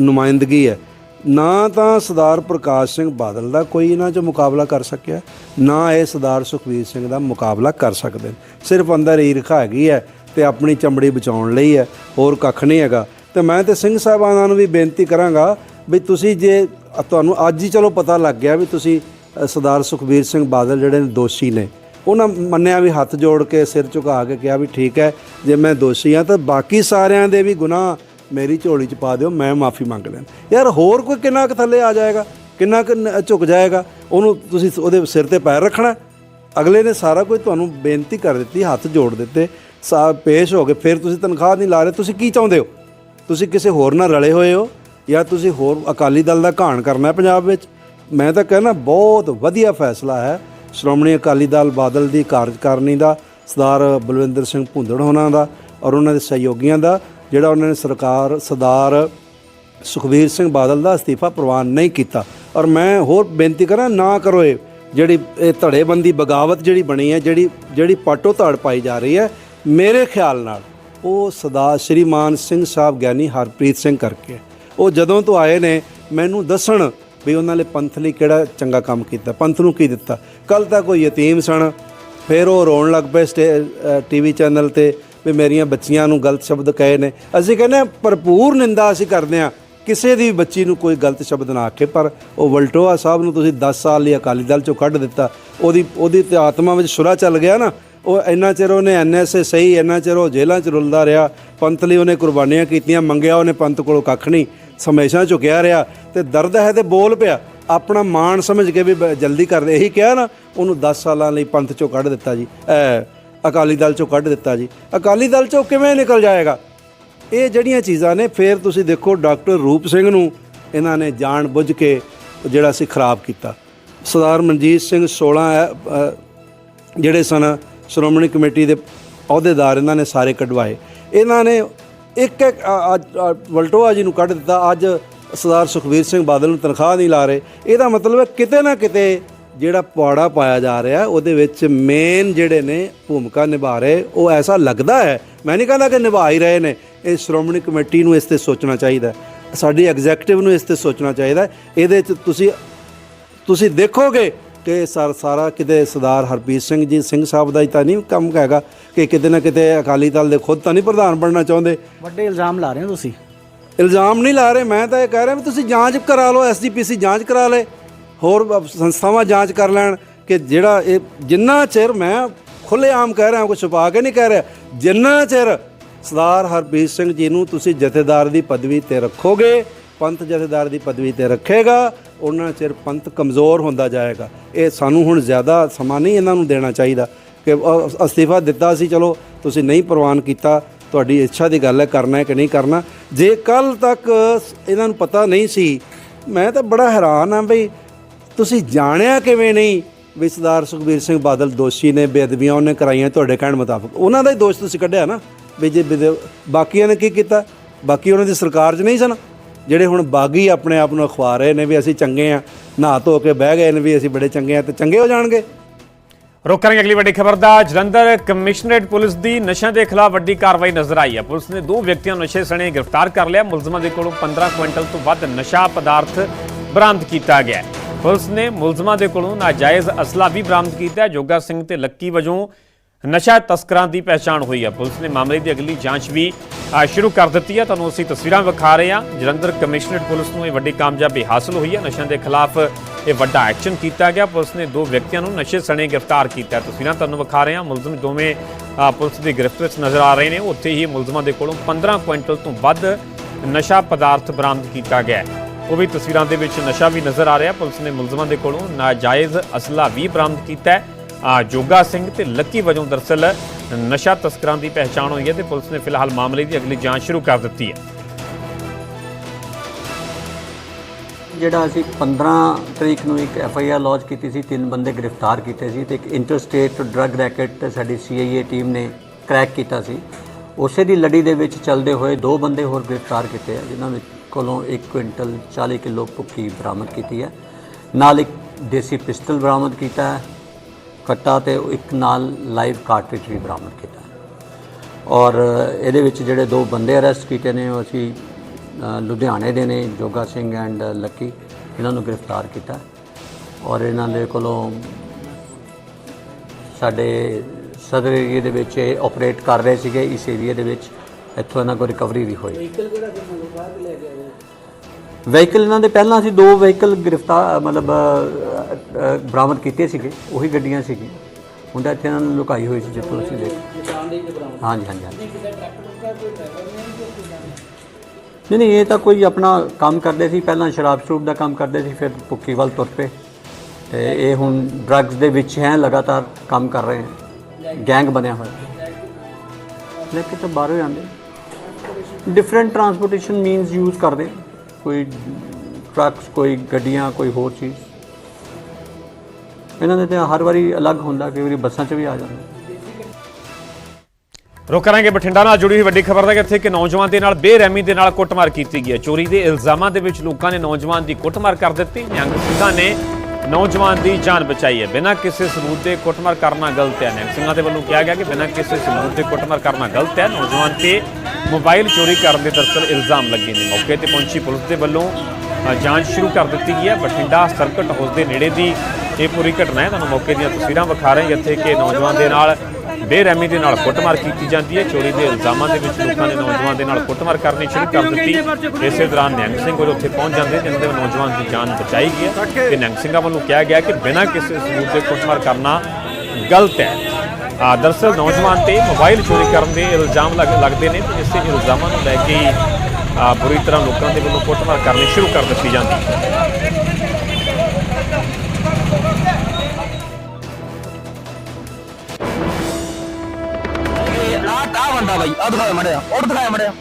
ਨੁਮਾਇੰਦਗੀ ਹੈ। ਨਾ ਤਾਂ ਸਰਦਾਰ ਪ੍ਰਕਾਸ਼ ਸਿੰਘ ਬਾਦਲ ਦਾ ਕੋਈ ਇਹਨਾਂ 'ਚ ਮੁਕਾਬਲਾ ਕਰ ਸਕਿਆ, ਨਾ ਇਹ ਸਰਦਾਰ ਸੁਖਬੀਰ ਸਿੰਘ ਦਾ ਮੁਕਾਬਲਾ ਕਰ ਸਕਦੇ ਨੇ। ਸਿਰਫ ਅੰਦਰ ਈਰਖਾ ਹੈਗੀ ਹੈ ਤੇ ਆਪਣੀ ਚਮੜੀ ਬਚਾਉਣ ਲਈ ਹੈ, ਹੋਰ ਕੱਖ ਨਹੀਂ ਹੈਗਾ ਤੇ ਮੈਂ ਤੇ ਸਿੰਘ ਸਾਹਿਬਾਨਾਂ ਨੂੰ ਵੀ ਬੇਨਤੀ ਕਰਾਂਗਾ ਵੀ ਤੁਸੀਂ ਜੇ ਤੁਹਾਨੂੰ ਅੱਜ ਹੀ ਚਲੋ ਪਤਾ ਲੱਗ ਗਿਆ ਵੀ ਤੁਸੀਂ ਸਰਦਾਰ ਸੁਖਬੀਰ ਸਿੰਘ ਬਾਦਲ ਜਿਹੜੇ ਨੇ ਦੋਸ਼ੀ ਨੇ, ਉਹਨਾਂ ਮੰਨਿਆ ਵੀ ਹੱਥ ਜੋੜ ਕੇ ਸਿਰ ਝੁਕਾ ਕੇ ਕਿਹਾ ਵੀ ਠੀਕ ਹੈ, ਜੇ ਮੈਂ ਦੋਸ਼ੀ ਹਾਂ ਤਾਂ ਬਾਕੀ ਸਾਰਿਆਂ ਦੇ ਵੀ ਗੁਨਾਹ ਮੇਰੀ ਝੋਲੀ 'ਚ ਪਾ ਦਿਓ, ਮੈਂ ਮਾਫੀ ਮੰਗ ਲੈਣ ਯਾਰ ਹੋਰ ਕੋਈ ਕਿੰਨਾ ਕੁ ਥੱਲੇ ਆ ਜਾਏਗਾ? ਕਿੰਨਾ ਕੁ ਨ- ਝੁਕ ਜਾਏਗਾ? ਉਹਨੂੰ ਤੁਸੀਂ ਉਹਦੇ ਸਿਰ ਤੇ ਪੈਰ ਰੱਖਣਾ। ਅਗਲੇ ਨੇ ਸਾਰਾ ਕੁਝ ਤੁਹਾਨੂੰ ਬੇਨਤੀ ਕਰ ਦਿੱਤੀ, ਹੱਥ ਜੋੜ ਦਿੱਤੇ। ਸਾ, ਪੇਸ਼ ਹੋ ਗਏ ਫਿਰ ਤੁਸੀਂ ਤਨਖਾਹ ਨਹੀਂ ਲਾ ਰਹੇ, ਤੁਸੀਂ ਕੀ ਚਾਹੁੰਦੇ ਹੋ? ਤੁਸੀਂ ਕਿਸੇ ਹੋਰ ਨਾਲ ਰਲੇ ਹੋਏ ਹੋ ਜਾਂ ਤੁਸੀਂ ਹੋਰ ਅਕਾਲੀ ਦਲ ਦਾ ਘਾਣ ਕਰਨਾ ਹੈ ਪੰਜਾਬ ਵਿੱਚ? ਮੈਂ ਤਾਂ ਕਹਿੰਦਾ ਬਹੁਤ ਵਧੀਆ ਫੈਸਲਾ ਹੈ। ਸ਼੍ਰੋਮਣੀ ਅਕਾਲੀ ਦਲ ਬਾਦਲ ਦੀ ਕਾਰਜਕਾਰਨੀ ਦਾ, ਸਰਦਾਰ ਬਲਵਿੰਦਰ ਸਿੰਘ ਭੁੰਦੜ ਹੋਣਾ ਦਾ ਔਰ ਉਹਨਾਂ ਦੇ ਸਹਿਯੋਗੀਆਂ ਦਾ। ਜਿਹੜਾ ਉਹਨਾਂ ਨੇ ਸਰਕਾਰ ਸਰਦਾਰ ਸੁਖਬੀਰ ਸਿੰਘ ਬਾਦਲ ਦਾ ਅਸਤੀਫਾ ਪ੍ਰਵਾਨ ਨਹੀਂ ਕੀਤਾ। ਔਰ ਮੈਂ ਹੋਰ ਬੇਨਤੀ ਕਰਾਂ, ਨਾ ਕਰੋ ਇਹ। ਜਿਹੜੀ ਇਹ ਧੜੇਬੰਦੀ ਬਗਾਵਤ ਜਿਹੜੀ ਬਣੀ ਹੈ, ਜਿਹੜੀ ਜਿਹੜੀ ਪਾਟੋ ਧੜ ਪਾਈ ਜਾ ਰਹੀ ਹੈ, ਮੇਰੇ ਖਿਆਲ ਨਾਲ ਉਹ ਸਦਾ ਸ਼੍ਰੀਮਾਨ ਸਿੰਘ ਸਾਹਿਬ ਗਿਆਨੀ ਹਰਪ੍ਰੀਤ ਸਿੰਘ ਕਰਕੇ ਉਹ ਜਦੋਂ ਤੋਂ ਆਏ ਨੇ, ਮੈਨੂੰ ਦੱਸਣ ਵੀ ਉਹਨਾਂ ਨੇ ਪੰਥ ਲਈ ਕਿਹੜਾ ਚੰਗਾ ਕੰਮ ਕੀਤਾ, ਪੰਥ ਨੂੰ ਕੀ ਦਿੱਤਾ। ਕੱਲ ਤਾਂ ਕੋਈ ਯਤੀਮ ਸਨ, ਫਿਰ ਉਹ ਰੋਣ ਲੱਗ ਪਏ ਟੀਵੀ ਚੈਨਲ ਤੇ। ਵੀ ਮੇਰੀਆਂ ਬੱਚੀਆਂ ਨੂੰ ਗਲਤ ਸ਼ਬਦ ਕਹੇ ਨੇ। ਅਸੀਂ ਕਹਿੰਦੇ ਹਾਂ, ਭਰਪੂਰ ਨਿੰਦਾ ਅਸੀਂ ਕਰਦੇ ਹਾਂ। ਕਿਸੇ ਦੀ ਵੀ ਬੱਚੀ ਨੂੰ ਕੋਈ ਗਲਤ ਸ਼ਬਦ ਨਾ ਆਖੇ, ਪਰ ਉਹ ਵਲਟੋਆ ਸਾਹਿਬ ਨੂੰ ਤੁਸੀਂ 10 ਸਾਲ ਲਈ ਅਕਾਲੀ ਦਲ ਚੋਂ ਕੱਢ ਦਿੱਤਾ। ਉਹਦੀ ਉਹਦੀ ਤੇ ਆਤਮਾ ਵਿੱਚ ਸੁਰਾ ਚੱਲ ਗਿਆ ਨਾ। ਉਹ ਇੰਨਾ ਚਿਰ ਉਹਨੇ ਐਨਐਸਏ ਸਹੀ, ਇੰਨਾ ਚਿਰ ਉਹ ਜੇਲ੍ਹਾਂ 'ਚ ਰੁਲਦਾ ਰਿਹਾ। ਪੰਥ ਲਈ ਉਹਨੇ ਕੁਰਬਾਨੀਆਂ ਕੀਤੀਆਂ, ਮੰਗਿਆ ਉਹਨੇ ਪੰਥ ਕੋਲੋਂ ਕੱਖ ਨਹੀਂ। ਸਮੇਸ਼ਾ ਝੁਕਿਆ ਰਿਹਾ ਤੇ ਦਰਦ ਹੈ ਤੇ ਬੋਲ ਪਿਆ। ਆਪਣਾ ਮਾਣ ਸਮਝ ਕੇ ਵੀ ਜਲਦੀ ਕਰਦੇ ਇਹੀ ਕਿਹਾ ਨਾ, ਉਹਨੂੰ 10 ਸਾਲਾਂ ਲਈ ਪੰਥ ਚੋਂ ਕੱਢ ਦਿੱਤਾ ਜੀ। ਐ। ਅਕਾਲੀ ਦਲ ਚੋਂ ਕੱਢ ਦਿੱਤਾ ਜੀ। ਅਕਾਲੀ ਦਲ ਚੋਂ ਕਿਵੇਂ ਨਿਕਲ ਜਾਏਗਾ? ਇਹ ਜਿਹੜੀਆਂ ਚੀਜ਼ਾਂ ਨੇ, ਫਿਰ ਤੁਸੀਂ ਦੇਖੋ ਡਾਕਟਰ ਰੂਪ ਸਿੰਘ ਨੂੰ ਇਹਨਾਂ ਨੇ ਜਾਣ ਬੁੱਝ ਕੇ ਜਿਹੜਾ ਸੀ ਖਰਾਬ ਕੀਤਾ। ਸਰਦਾਰ ਮਨਜੀਤ ਸਿੰਘ 16 ਜਿਹੜੇ ਸਨ, ਸ਼੍ਰੋਮਣੀ ਕਮੇਟੀ ਦੇ ਅਹੁਦੇਦਾਰ, ਇਹਨਾਂ ਨੇ ਸਾਰੇ ਕਢਵਾਏ। ਇਹਨਾਂ ਨੇ ਇੱਕ ਇੱਕ ਅੱਜ ਵਲਟੋਆ ਜੀ ਨੂੰ ਕੱਢ ਦਿੱਤਾ। ਅੱਜ ਸਰਦਾਰ ਸੁਖਬੀਰ ਸਿੰਘ ਬਾਦਲ ਨੂੰ ਤਨਖਾਹ ਨਹੀਂ ਲਾ ਰਹੇ। ਇਹਦਾ ਮਤਲਬ ਹੈ ਕਿਤੇ ਨਾ ਕਿਤੇ ਜਿਹੜਾ ਪੌੜਾ ਪਾਇਆ ਜਾ ਰਿਹਾ ਉਹਦੇ ਵਿੱਚ ਮੇਨ ਜਿਹੜੇ ਨੇ ਭੂਮਿਕਾ ਨਿਭਾ ਰਹੇ ਉਹ ਐਸਾ ਲੱਗਦਾ ਹੈ ਮੈਂ ਨਹੀਂ ਕਹਿੰਦਾ ਕਿ ਨਿਭਾ ਹੀ ਰਹੇ ਨੇ ਇਹ ਸ਼੍ਰੋਮਣੀ ਕਮੇਟੀ ਨੂੰ ਇਸ ਤੇ ਸੋਚਣਾ ਚਾਹੀਦਾ। ਸਾਡੀ ਐਗਜ਼ੈਕਟਿਵ ਨੂੰ ਇਸ ਤੇ ਸੋਚਣਾ ਚਾਹੀਦਾ। ਇਹਦੇ 'ਚ ਤੁਸੀਂ ਤੁਸੀਂ ਦੇਖੋਗੇ ਕਿ ਸਰ ਸਾਰਾ ਕਿਤੇ ਸਰਦਾਰ ਹਰਪ੍ਰੀਤ ਸਿੰਘ ਜੀ ਸਿੰਘ ਸਾਹਿਬ ਦਾ ਹੀ ਤਾਂ ਨਹੀਂ ਕੰਮ ਹੈਗਾ ਕਿ ਕਿਤੇ ਨਾ ਕਿਤੇ ਅਕਾਲੀ ਦਲ ਦੇ ਖੁਦ ਤਾਂ ਨਹੀਂ ਪ੍ਰਧਾਨ ਬਣਨਾ ਚਾਹੁੰਦੇ ਵੱਡੇ ਇਲਜ਼ਾਮ ਲਾ ਰਹੇ ਹੋ ਤੁਸੀਂ ਇਲਜ਼ਾਮ ਨਹੀਂ ਲਾ ਰਹੇ ਮੈਂ ਤਾਂ ਇਹ ਕਹਿ ਰਿਹਾ ਵੀ ਤੁਸੀਂ ਜਾਂਚ ਕਰਾ ਲਓ ਐਸਜੀਪੀਸੀ ਜਾਂਚ ਕਰਾ ਲੇ ਹੋਰ ਸੰਸਥਾਵਾਂ ਜਾਂਚ ਕਰ ਲੈਣ ਕਿ ਜਿਹੜਾ ਇਹ ਜਿੰਨਾ ਚਿਰ ਮੈਂ ਖੁੱਲ੍ਹੇਆਮ ਕਹਿ ਰਿਹਾ, ਕੋਈ ਛੁਪਾ ਕੇ ਨਹੀਂ ਕਹਿ ਰਿਹਾ, ਜਿੰਨਾ ਚਿਰ ਸਰਦਾਰ ਹਰਪ੍ਰੀਤ ਸਿੰਘ ਜੀ ਨੂੰ ਤੁਸੀਂ ਜਥੇਦਾਰ ਦੀ ਪਦਵੀ ਤੇ ਰੱਖੋਗੇ, ਪੰਥ ਜਥੇਦਾਰ ਦੀ ਪਦਵੀ ਤੇ ਰੱਖੇਗਾ, ਉਹਨਾਂ ਚਿਰ ਪੰਥ ਕਮਜ਼ੋਰ ਹੁੰਦਾ ਜਾਏਗਾ। ਇਹ ਸਾਨੂੰ ਹੁਣ ਜ਼ਿਆਦਾ ਸਮਾਂ ਨਹੀਂ ਇਹਨਾਂ ਨੂੰ ਦੇਣਾ ਚਾਹੀਦਾ ਕਿ ਅ- ਅਸਤੀਫਾ ਦਿੱਤਾ ਸੀ, ਚਲੋ ਤੁਸੀਂ ਨਹੀਂ ਪ੍ਰਵਾਨ ਕੀਤਾ, ਤੁਹਾਡੀ ਇੱਛਾ ਦੀ ਗੱਲ ਹੈ, ਕਰਨਾ ਹੈ ਕਿ ਨਹੀਂ ਕਰਨਾ। ਜੇ ਕੱਲ ਤੱਕ ਇਹਨਾਂ ਨੂੰ ਪਤਾ ਨਹੀਂ ਸੀ, ਮੈਂ ਤਾਂ ਬੜਾ ਹੈਰਾਨ ਹਾਂ ਬਈ ਤੁਸੀਂ ਜਾਣਿਆ ਕਿਵੇਂ ਨਹੀਂ ਵੀ ਸਰਦਾਰ ਸੁਖਬੀਰ ਸਿੰਘ ਬਾਦਲ ਦੋਸ਼ੀ ਨੇ ਬੇਅਦਬੀਆਂ ਉਹਨੇ ਕਰਾਈਆਂ ਤੁਹਾਡੇ ਕਹਿਣ ਮੁਤਾਬਕ? ਉਹਨਾਂ ਦਾ ਹੀ ਦੋਸ਼ ਤੁਸੀਂ ਕੱਢਿਆ ਨਾ ਵੀ ਜੇ ਬੇਦ- ਬਾਕੀਆਂ ਨੇ ਕੀ ਕੀਤਾ? ਬਾਕੀ ਉਹਨਾਂ ਦੀ ਸਰਕਾਰ 'ਚ ਨਹੀਂ ਸਨ? ਜਿਹੜੇ ਹੁਣ ਬਾਗੀ ਆਪਣੇ ਆਪ ਨੂੰ ਅਖਵਾ ਰਹੇ ਨੇ ਵੀ ਅਸੀਂ ਚੰਗੇ ਆ, ਨਹਾ ਧੋ ਕੇ ਬਹਿ ਗਏ ਨੇ ਵੀ ਅਸੀਂ ਬੜੇ ਚੰਗੇ ਆ ਤੇ ਚੰਗੇ ਹੋ ਜਾਣਗੇ। ਰੁਕ ਕਰਾਂਗੇ ਅਗਲੀ ਵੱਡੀ ਖਬਰ ਦਾ। ਜਲੰਧਰ ਕਮਿਸ਼ਨਰੇਟ ਪੁਲਿਸ ਦੀ ਨਸ਼ਿਆਂ ਦੇ ਖਿਲਾਫ ਵੱਡੀ ਕਾਰਵਾਈ ਨਜ਼ਰ ਆਈ ਹੈ। ਪੁਲਿਸ ਨੇ ਦੋ ਵਿਅਕਤੀਆਂ ਨੂੰ ਨਸ਼ੇ ਸਣੇ ਗ੍ਰਿਫਤਾਰ ਕਰ ਲਿਆ। ਮੁਲਜ਼ਮਾਂ ਦੇ ਕੋਲੋਂ 15 ਕੁਇੰਟਲ ਤੋਂ ਵੱਧ ਨਸ਼ਾ ਪਦਾਰਥ ਬਰਾਮਦ ਕੀਤਾ ਗਿਆ ਹੈ। ਪੁਲਿਸ ਨੇ ਮੁਲਜ਼ਮਾਂ ਦੇ ਕੋਲੋਂ ਨਾਜਾਇਜ਼ ਅਸਲਾ ਵੀ ਬਰਾਮਦ ਕੀਤਾ ਹੈ। ਜੋਗਾ ਸਿੰਘ ਤੇ ਲੱਕੀ ਵਜੋਂ ਨਸ਼ਾ ਤਸਕਰਾਂ ਦੀ ਪਹਿਚਾਣ ਹੋਈ ਹੈ। ਪੁਲਿਸ ਨੇ ਮਾਮਲੇ ਦੀ ਅਗਲੀ ਜਾਂਚ ਵੀ ਸ਼ੁਰੂ ਕਰ ਦਿੱਤੀ ਹੈ। ਤੁਹਾਨੂੰ ਅਸੀਂ ਤਸਵੀਰਾਂ ਵਿਖਾ ਰਹੇ ਹਾਂ। ਜਲੰਧਰ ਕਮਿਸ਼ਨਰੇਟ ਪੁਲਿਸ ਨੂੰ ਇਹ ਵੱਡੀ ਕਾਮਯਾਬੀ ਹਾਸਲ ਹੋਈ ਹੈ। ਨਸ਼ਿਆਂ ਦੇ ਖਿਲਾਫ ਇਹ ਵੱਡਾ ਐਕਸ਼ਨ ਕੀਤਾ ਗਿਆ। ਪੁਲਿਸ ਨੇ ਦੋ ਵਿਅਕਤੀਆਂ ਨੂੰ ਨਸ਼ੇ ਸਣੇ ਗ੍ਰਿਫਤਾਰ ਕੀਤਾ ਤਸਵੀਰਾਂ ਤੁਹਾਨੂੰ ਵਿਖਾ ਰਹੇ ਹਾਂ। ਮੁਲਜ਼ਮ ਦੋਵੇਂ ਪੁਲਿਸ ਦੀ ਗ੍ਰਿਫਤ ਵਿੱਚ ਨਜ਼ਰ ਆ ਰਹੇ ਨੇ। ਉੱਥੇ ਹੀ ਮੁਲਜ਼ਮਾਂ ਦੇ ਕੋਲੋਂ 15 ਕੁਇੰਟਲ ਤੋਂ ਵੱਧ ਨਸ਼ਾ ਪਦਾਰਥ ਬਰਾਮਦ ਕੀਤਾ ਗਿਆ ਉਹ ਵੀ ਤਸਵੀਰਾਂ ਦੇ ਵਿੱਚ ਨਸ਼ਾ ਵੀ ਨਜ਼ਰ ਆ ਰਿਹਾ ਪੁਲਿਸ ਨੇ ਮੁਲਜ਼ਮਾਂ ਦੇ ਕੋਲੋਂ ਨਾਜਾਇਜ਼ ਅਸਲਾ ਵੀ ਬਰਾਮਦ ਕੀਤਾ ਹੈ ਆ ਜੋਗਾ ਸਿੰਘ ਤੇ ਲੱਕੀ ਵਜੋਂ ਦਰਸਲ ਨਸ਼ਾ ਤਸਕਰਾਂ ਦੀ ਪਹਿਚਾਣ ਹੋਈ ਹੈ ਤੇ ਪੁਲਿਸ ਨੇ ਫਿਲਹਾਲ ਮਾਮਲੇ ਦੀ ਅਗਲੀ ਜਾਂਚ ਸ਼ੁਰੂ ਕਰ ਦਿੱਤੀ ਹੈ ਜਿਹੜਾ ਅਸੀਂ 15 ਤਰੀਕ ਨੂੰ ਇੱਕ ਐਫ ਆਈ ਆਰ ਲੌਂਚ ਕੀਤੀ ਸੀ ਤਿੰਨ ਬੰਦੇ ਗ੍ਰਿਫਤਾਰ ਕੀਤੇ ਸੀ ਤੇ ਇੱਕ ਇੰਟਰਸਟੇਟ ਡਰੱਗ ਰੈਕਟ ਸਾਡੀ ਸੀ ਆਈ ਏ ਟੀਮ ਨੇ ਕ੍ਰੈਕ ਕੀਤਾ ਸੀ ਉਸੇ ਦੀ ਲੜੀ ਦੇ ਵਿੱਚ ਚੱਲਦੇ ਹੋਏ ਦੋ ਬੰਦੇ ਹੋਰ ਗ੍ਰਿਫਤਾਰ ਕੀਤੇ ਆ ਜਿਨ੍ਹਾਂ ਵਿੱਚ ਕੋਲੋਂ 1 ਕੁਇੰਟਲ 40 ਕਿਲੋ ਭੁੱਕੀ ਬਰਾਮਦ ਕੀਤੀ ਹੈ। ਨਾਲ ਇੱਕ ਦੇਸੀ ਪਿਸਟਲ ਬਰਾਮਦ ਕੀਤਾ ਹੈ। ਕੱਟਾ ਤੇ ਇੱਕ ਨਾਲ ਲਾਈਵ ਕਾਰਟ੍ਰਿਜ ਵੀ ਬਰਾਮਦ ਕੀਤਾ ਔਰ ਇਹਦੇ ਵਿੱਚ ਜਿਹੜੇ ਦੋ ਬੰਦੇ ਅਰੈਸਟ ਕੀਤੇ ਨੇ, ਉਹ ਅਸੀਂ ਲੁਧਿਆਣੇ ਦੇ ਨੇ, ਜੋਗਾ ਸਿੰਘ ਐਂਡ ਲੱਕੀ। ਇਹਨਾਂ ਨੂੰ ਗ੍ਰਿਫਤਾਰ ਕੀਤਾ ਔਰ ਇਹਨਾਂ ਦੇ ਕੋਲੋਂ ਸਾਡੇ ਸਦਰ ਏਰੀਏ ਦੇ ਵਿੱਚ ਇਹ ਆਪਰੇਟ ਕਰ ਰਹੇ ਸੀਗੇ, ਇਸ ਏਰੀਏ ਦੇ ਵਿੱਚ। ਇੱਥੋਂ ਇਹਨਾਂ ਕੋਲ ਰਿਕਵਰੀ ਵੀ ਹੋਈ। ਵਹੀਕਲ ਕਿਹੜਾ ਵਹੀਕਲ ਇਹਨਾਂ ਦੇ ਪਹਿਲਾਂ ਅਸੀਂ ਦੋ ਵਹੀਕਲ ਗ੍ਰਿਫਤਾਰ ਮਤਲਬ ਅ, ਅ, ਬਰਾਮਦ ਕੀਤੇ ਸੀਗੇ ਉਹੀ ਗੱਡੀਆਂ ਸੀਗੀਆਂ। ਹੁੰਦਾ ਇੱਥੇ ਇਹਨਾਂ ਨੂੰ ਲੁਕਾਈ ਹੋਈ ਸੀ ਜਿੱਥੋਂ ਅਸੀਂ ਦੇਖ ਹਾਂਜੀ ਹਾਂਜੀ ਹਾਂਜੀ। ਨਹੀਂ ਨਹੀਂ ਇਹ ਤਾਂ ਕੋਈ ਆਪਣਾ ਕੰਮ ਕਰਦੇ ਸੀ ਪਹਿਲਾਂ ਸ਼ਰਾਬ ਸ਼ਰੂਬ ਦਾ ਕੰਮ ਕਰਦੇ ਸੀ ਫਿਰ ਭੁੱਕੀ ਵੱਲ ਤੁਰ ਪਏ। ਤੇ ਇਹ ਹੁਣ ਡਰੱਗਸ ਦੇ ਵਿੱਚ ਹੈ ਲਗਾਤਾਰ ਕੰਮ ਕਰ ਰਹੇ ਹੈ ਗੈਂਗ ਬਣਿਆ ਹੋਇਆ। ਲੈ ਕੇ ਤਾਂ ਬਾਹਰੋਂ ਹੀ ਆਉਂਦੇ। ਡਿਫਰੈਂਟ ਟਰਾਂਸਪੋਰਟੇਸ਼ਨ ਮੀਨਸ ਯੂਜ਼ ਕਰਦੇ। ਕੋਈ ਟਰੱਕਸ ਕੋਈ ਗੱਡੀਆਂ, ਕੋਈ ਹੋਰ ਚੀਜ਼। ਇਹਨਾਂ ਦੇ ਤਾਂ ਹਰ ਵਾਰੀ ਅਲੱਗ ਹੁੰਦਾ, ਕਈ ਵਾਰੀ ਬੱਸਾਂ 'ਚ ਵੀ ਆ ਜਾਂਦਾ। ਰੁਕ ਕਰਾਂਗੇ ਬਠਿੰਡਾ ਨਾਲ, ਜੁੜੀ ਹੋਈ ਵੱਡੀ ਖਬਰ ਦਾ ਕਿ ਇੱਥੇ ਕਿ ਨੌਜਵਾਨ ਦੇ ਨਾਲ ਬੇਰਹਿਮੀ ਦੇ ਨਾਲ ਕੁੱਟਮਾਰ ਕੀਤੀ ਗਈ ਹੈ। ਚੋਰੀ ਦੇ ਇਲਜ਼ਾਮਾਂ ਦੇ ਵਿੱਚ ਲੋਕਾਂ ਨੇ ਨੌਜਵਾਨ ਦੀ ਕੁੱਟਮਾਰ ਕਰ ਦਿੱਤੀ। ਨਿਹੰਗ ਸਿੰਘਾਂ ਨੇ ਨੌਜਵਾਨ ਦੀ ਜਾਨ ਬਚਾਈ ਹੈ। ਬਿਨਾਂ ਕਿਸੇ ਸਬੂਤ ਦੇ ਕੁੱਟਮਾਰ ਕਰਨਾ ਗਲਤ ਹੈ। ਨੈਮ ਸਿੰਘਾਂ ਦੇ ਵੱਲੋਂ ਕਿਹਾ ਗਿਆ ਕਿ ਬਿਨਾਂ ਕਿਸੇ ਸਬੂਤ ਦੇ ਕੁੱਟਮਾਰ ਕਰਨਾ ਗਲਤ ਹੈ। ਨੌਜਵਾਨ ਤੇ ਮੋਬਾਈਲ ਚੋਰੀ ਕਰਨ ਦੇ ਦਰਸਲ ਇਲਜ਼ਾਮ ਲੱਗੇ ਨੇ। ਮੌਕੇ ਤੇ ਪਹੁੰਚੀ ਪੁਲਿਸ ਦੇ ਵੱਲੋਂ ਜਾਂਚ ਸ਼ੁਰੂ ਕਰ ਦਿੱਤੀ ਗਈ ਹੈ। ਬਠਿੰਡਾ ਸਰਕਟ ਹਾਊਸ ਦੇ ਨੇੜੇ ਦੀ ਇਹ ਪੂਰੀ ਘਟਨਾ ਹੈ। ਤੁਹਾਨੂੰ ਮੌਕੇ ਦੀਆਂ ਤਸਵੀਰਾਂ ਵਿਖਾ ਰਹੇ ਹਾਂ, ਜਿੱਥੇ ਕਿ ਨੌਜਵਾਨ ਦੇ ਨਾਲ ਬੇਰਹਿਮੀ ਦੇ ਨਾਲ ਕੁੱਟਮਾਰ ਕੀਤੀ ਜਾਂਦੀ ਹੈ। ਚੋਰੀ ਦੇ ਇਲਜ਼ਾਮਾਂ ਦੇ ਵਿੱਚ ਲੋਕਾਂ ਨੇ ਨੌਜਵਾਨ ਦੇ ਨਾਲ ਕੁੱਟਮਾਰ ਕਰਨੀ ਸ਼ੁਰੂ ਕਰ ਦਿੱਤੀ। ਇਸੇ ਦੌਰਾਨ ਨਿਹੰਗ ਸਿੰਘ ਉਹ ਉੱਥੇ ਪਹੁੰਚ ਜਾਂਦੇ ਜਿਨ੍ਹਾਂ ਦੇ ਨੌਜਵਾਨ ਦੀ ਜਾਨ ਬਚਾਈ ਗਈ ਤੇ ਨਿਹੰਗ ਸਿੰਘਾਂ ਵੱਲੋਂ ਕਿਹਾ ਗਿਆ ਕਿ ਬਿਨਾਂ ਕਿਸੇ ਸਬੂਤ ਦੇ ਕੁੱਟਮਾਰ ਕਰਨਾ ਗਲਤ ਹੈ। ਆ ਦਰਸਲ ਨੌਜਵਾਨ ਤੇ ਮੋਬਾਈਲ ਚੋਰੀ ਕਰਨ ਦੇ ਇਲਜ਼ਾਮ ਲੱਗ- ਲੱਗਦੇ ਨੇ ਤੇ ਇਸੇ ਇਲਜ਼ਾਮਾਂ ਨੂੰ ਲੈ ਕੇ ਬੁਰੀ ਤਰ੍ਹਾਂ ਲੋਕਾਂ ਦੇ ਵੱਲੋਂ ਕੁੱਟਮਾਰ ਕਰਨੀ ਸ਼ੁਰੂ ਕਰ ਦਿੱਤੀ ਜਾਂਦੀ ਹੈ। ਬੰਦਾ ਬਾਈ ਆ ਦਿਖਾਇਆ ਮੜਿਆ ਉਹ ਦਿਖਾਇਆ ਮੜਿਆ।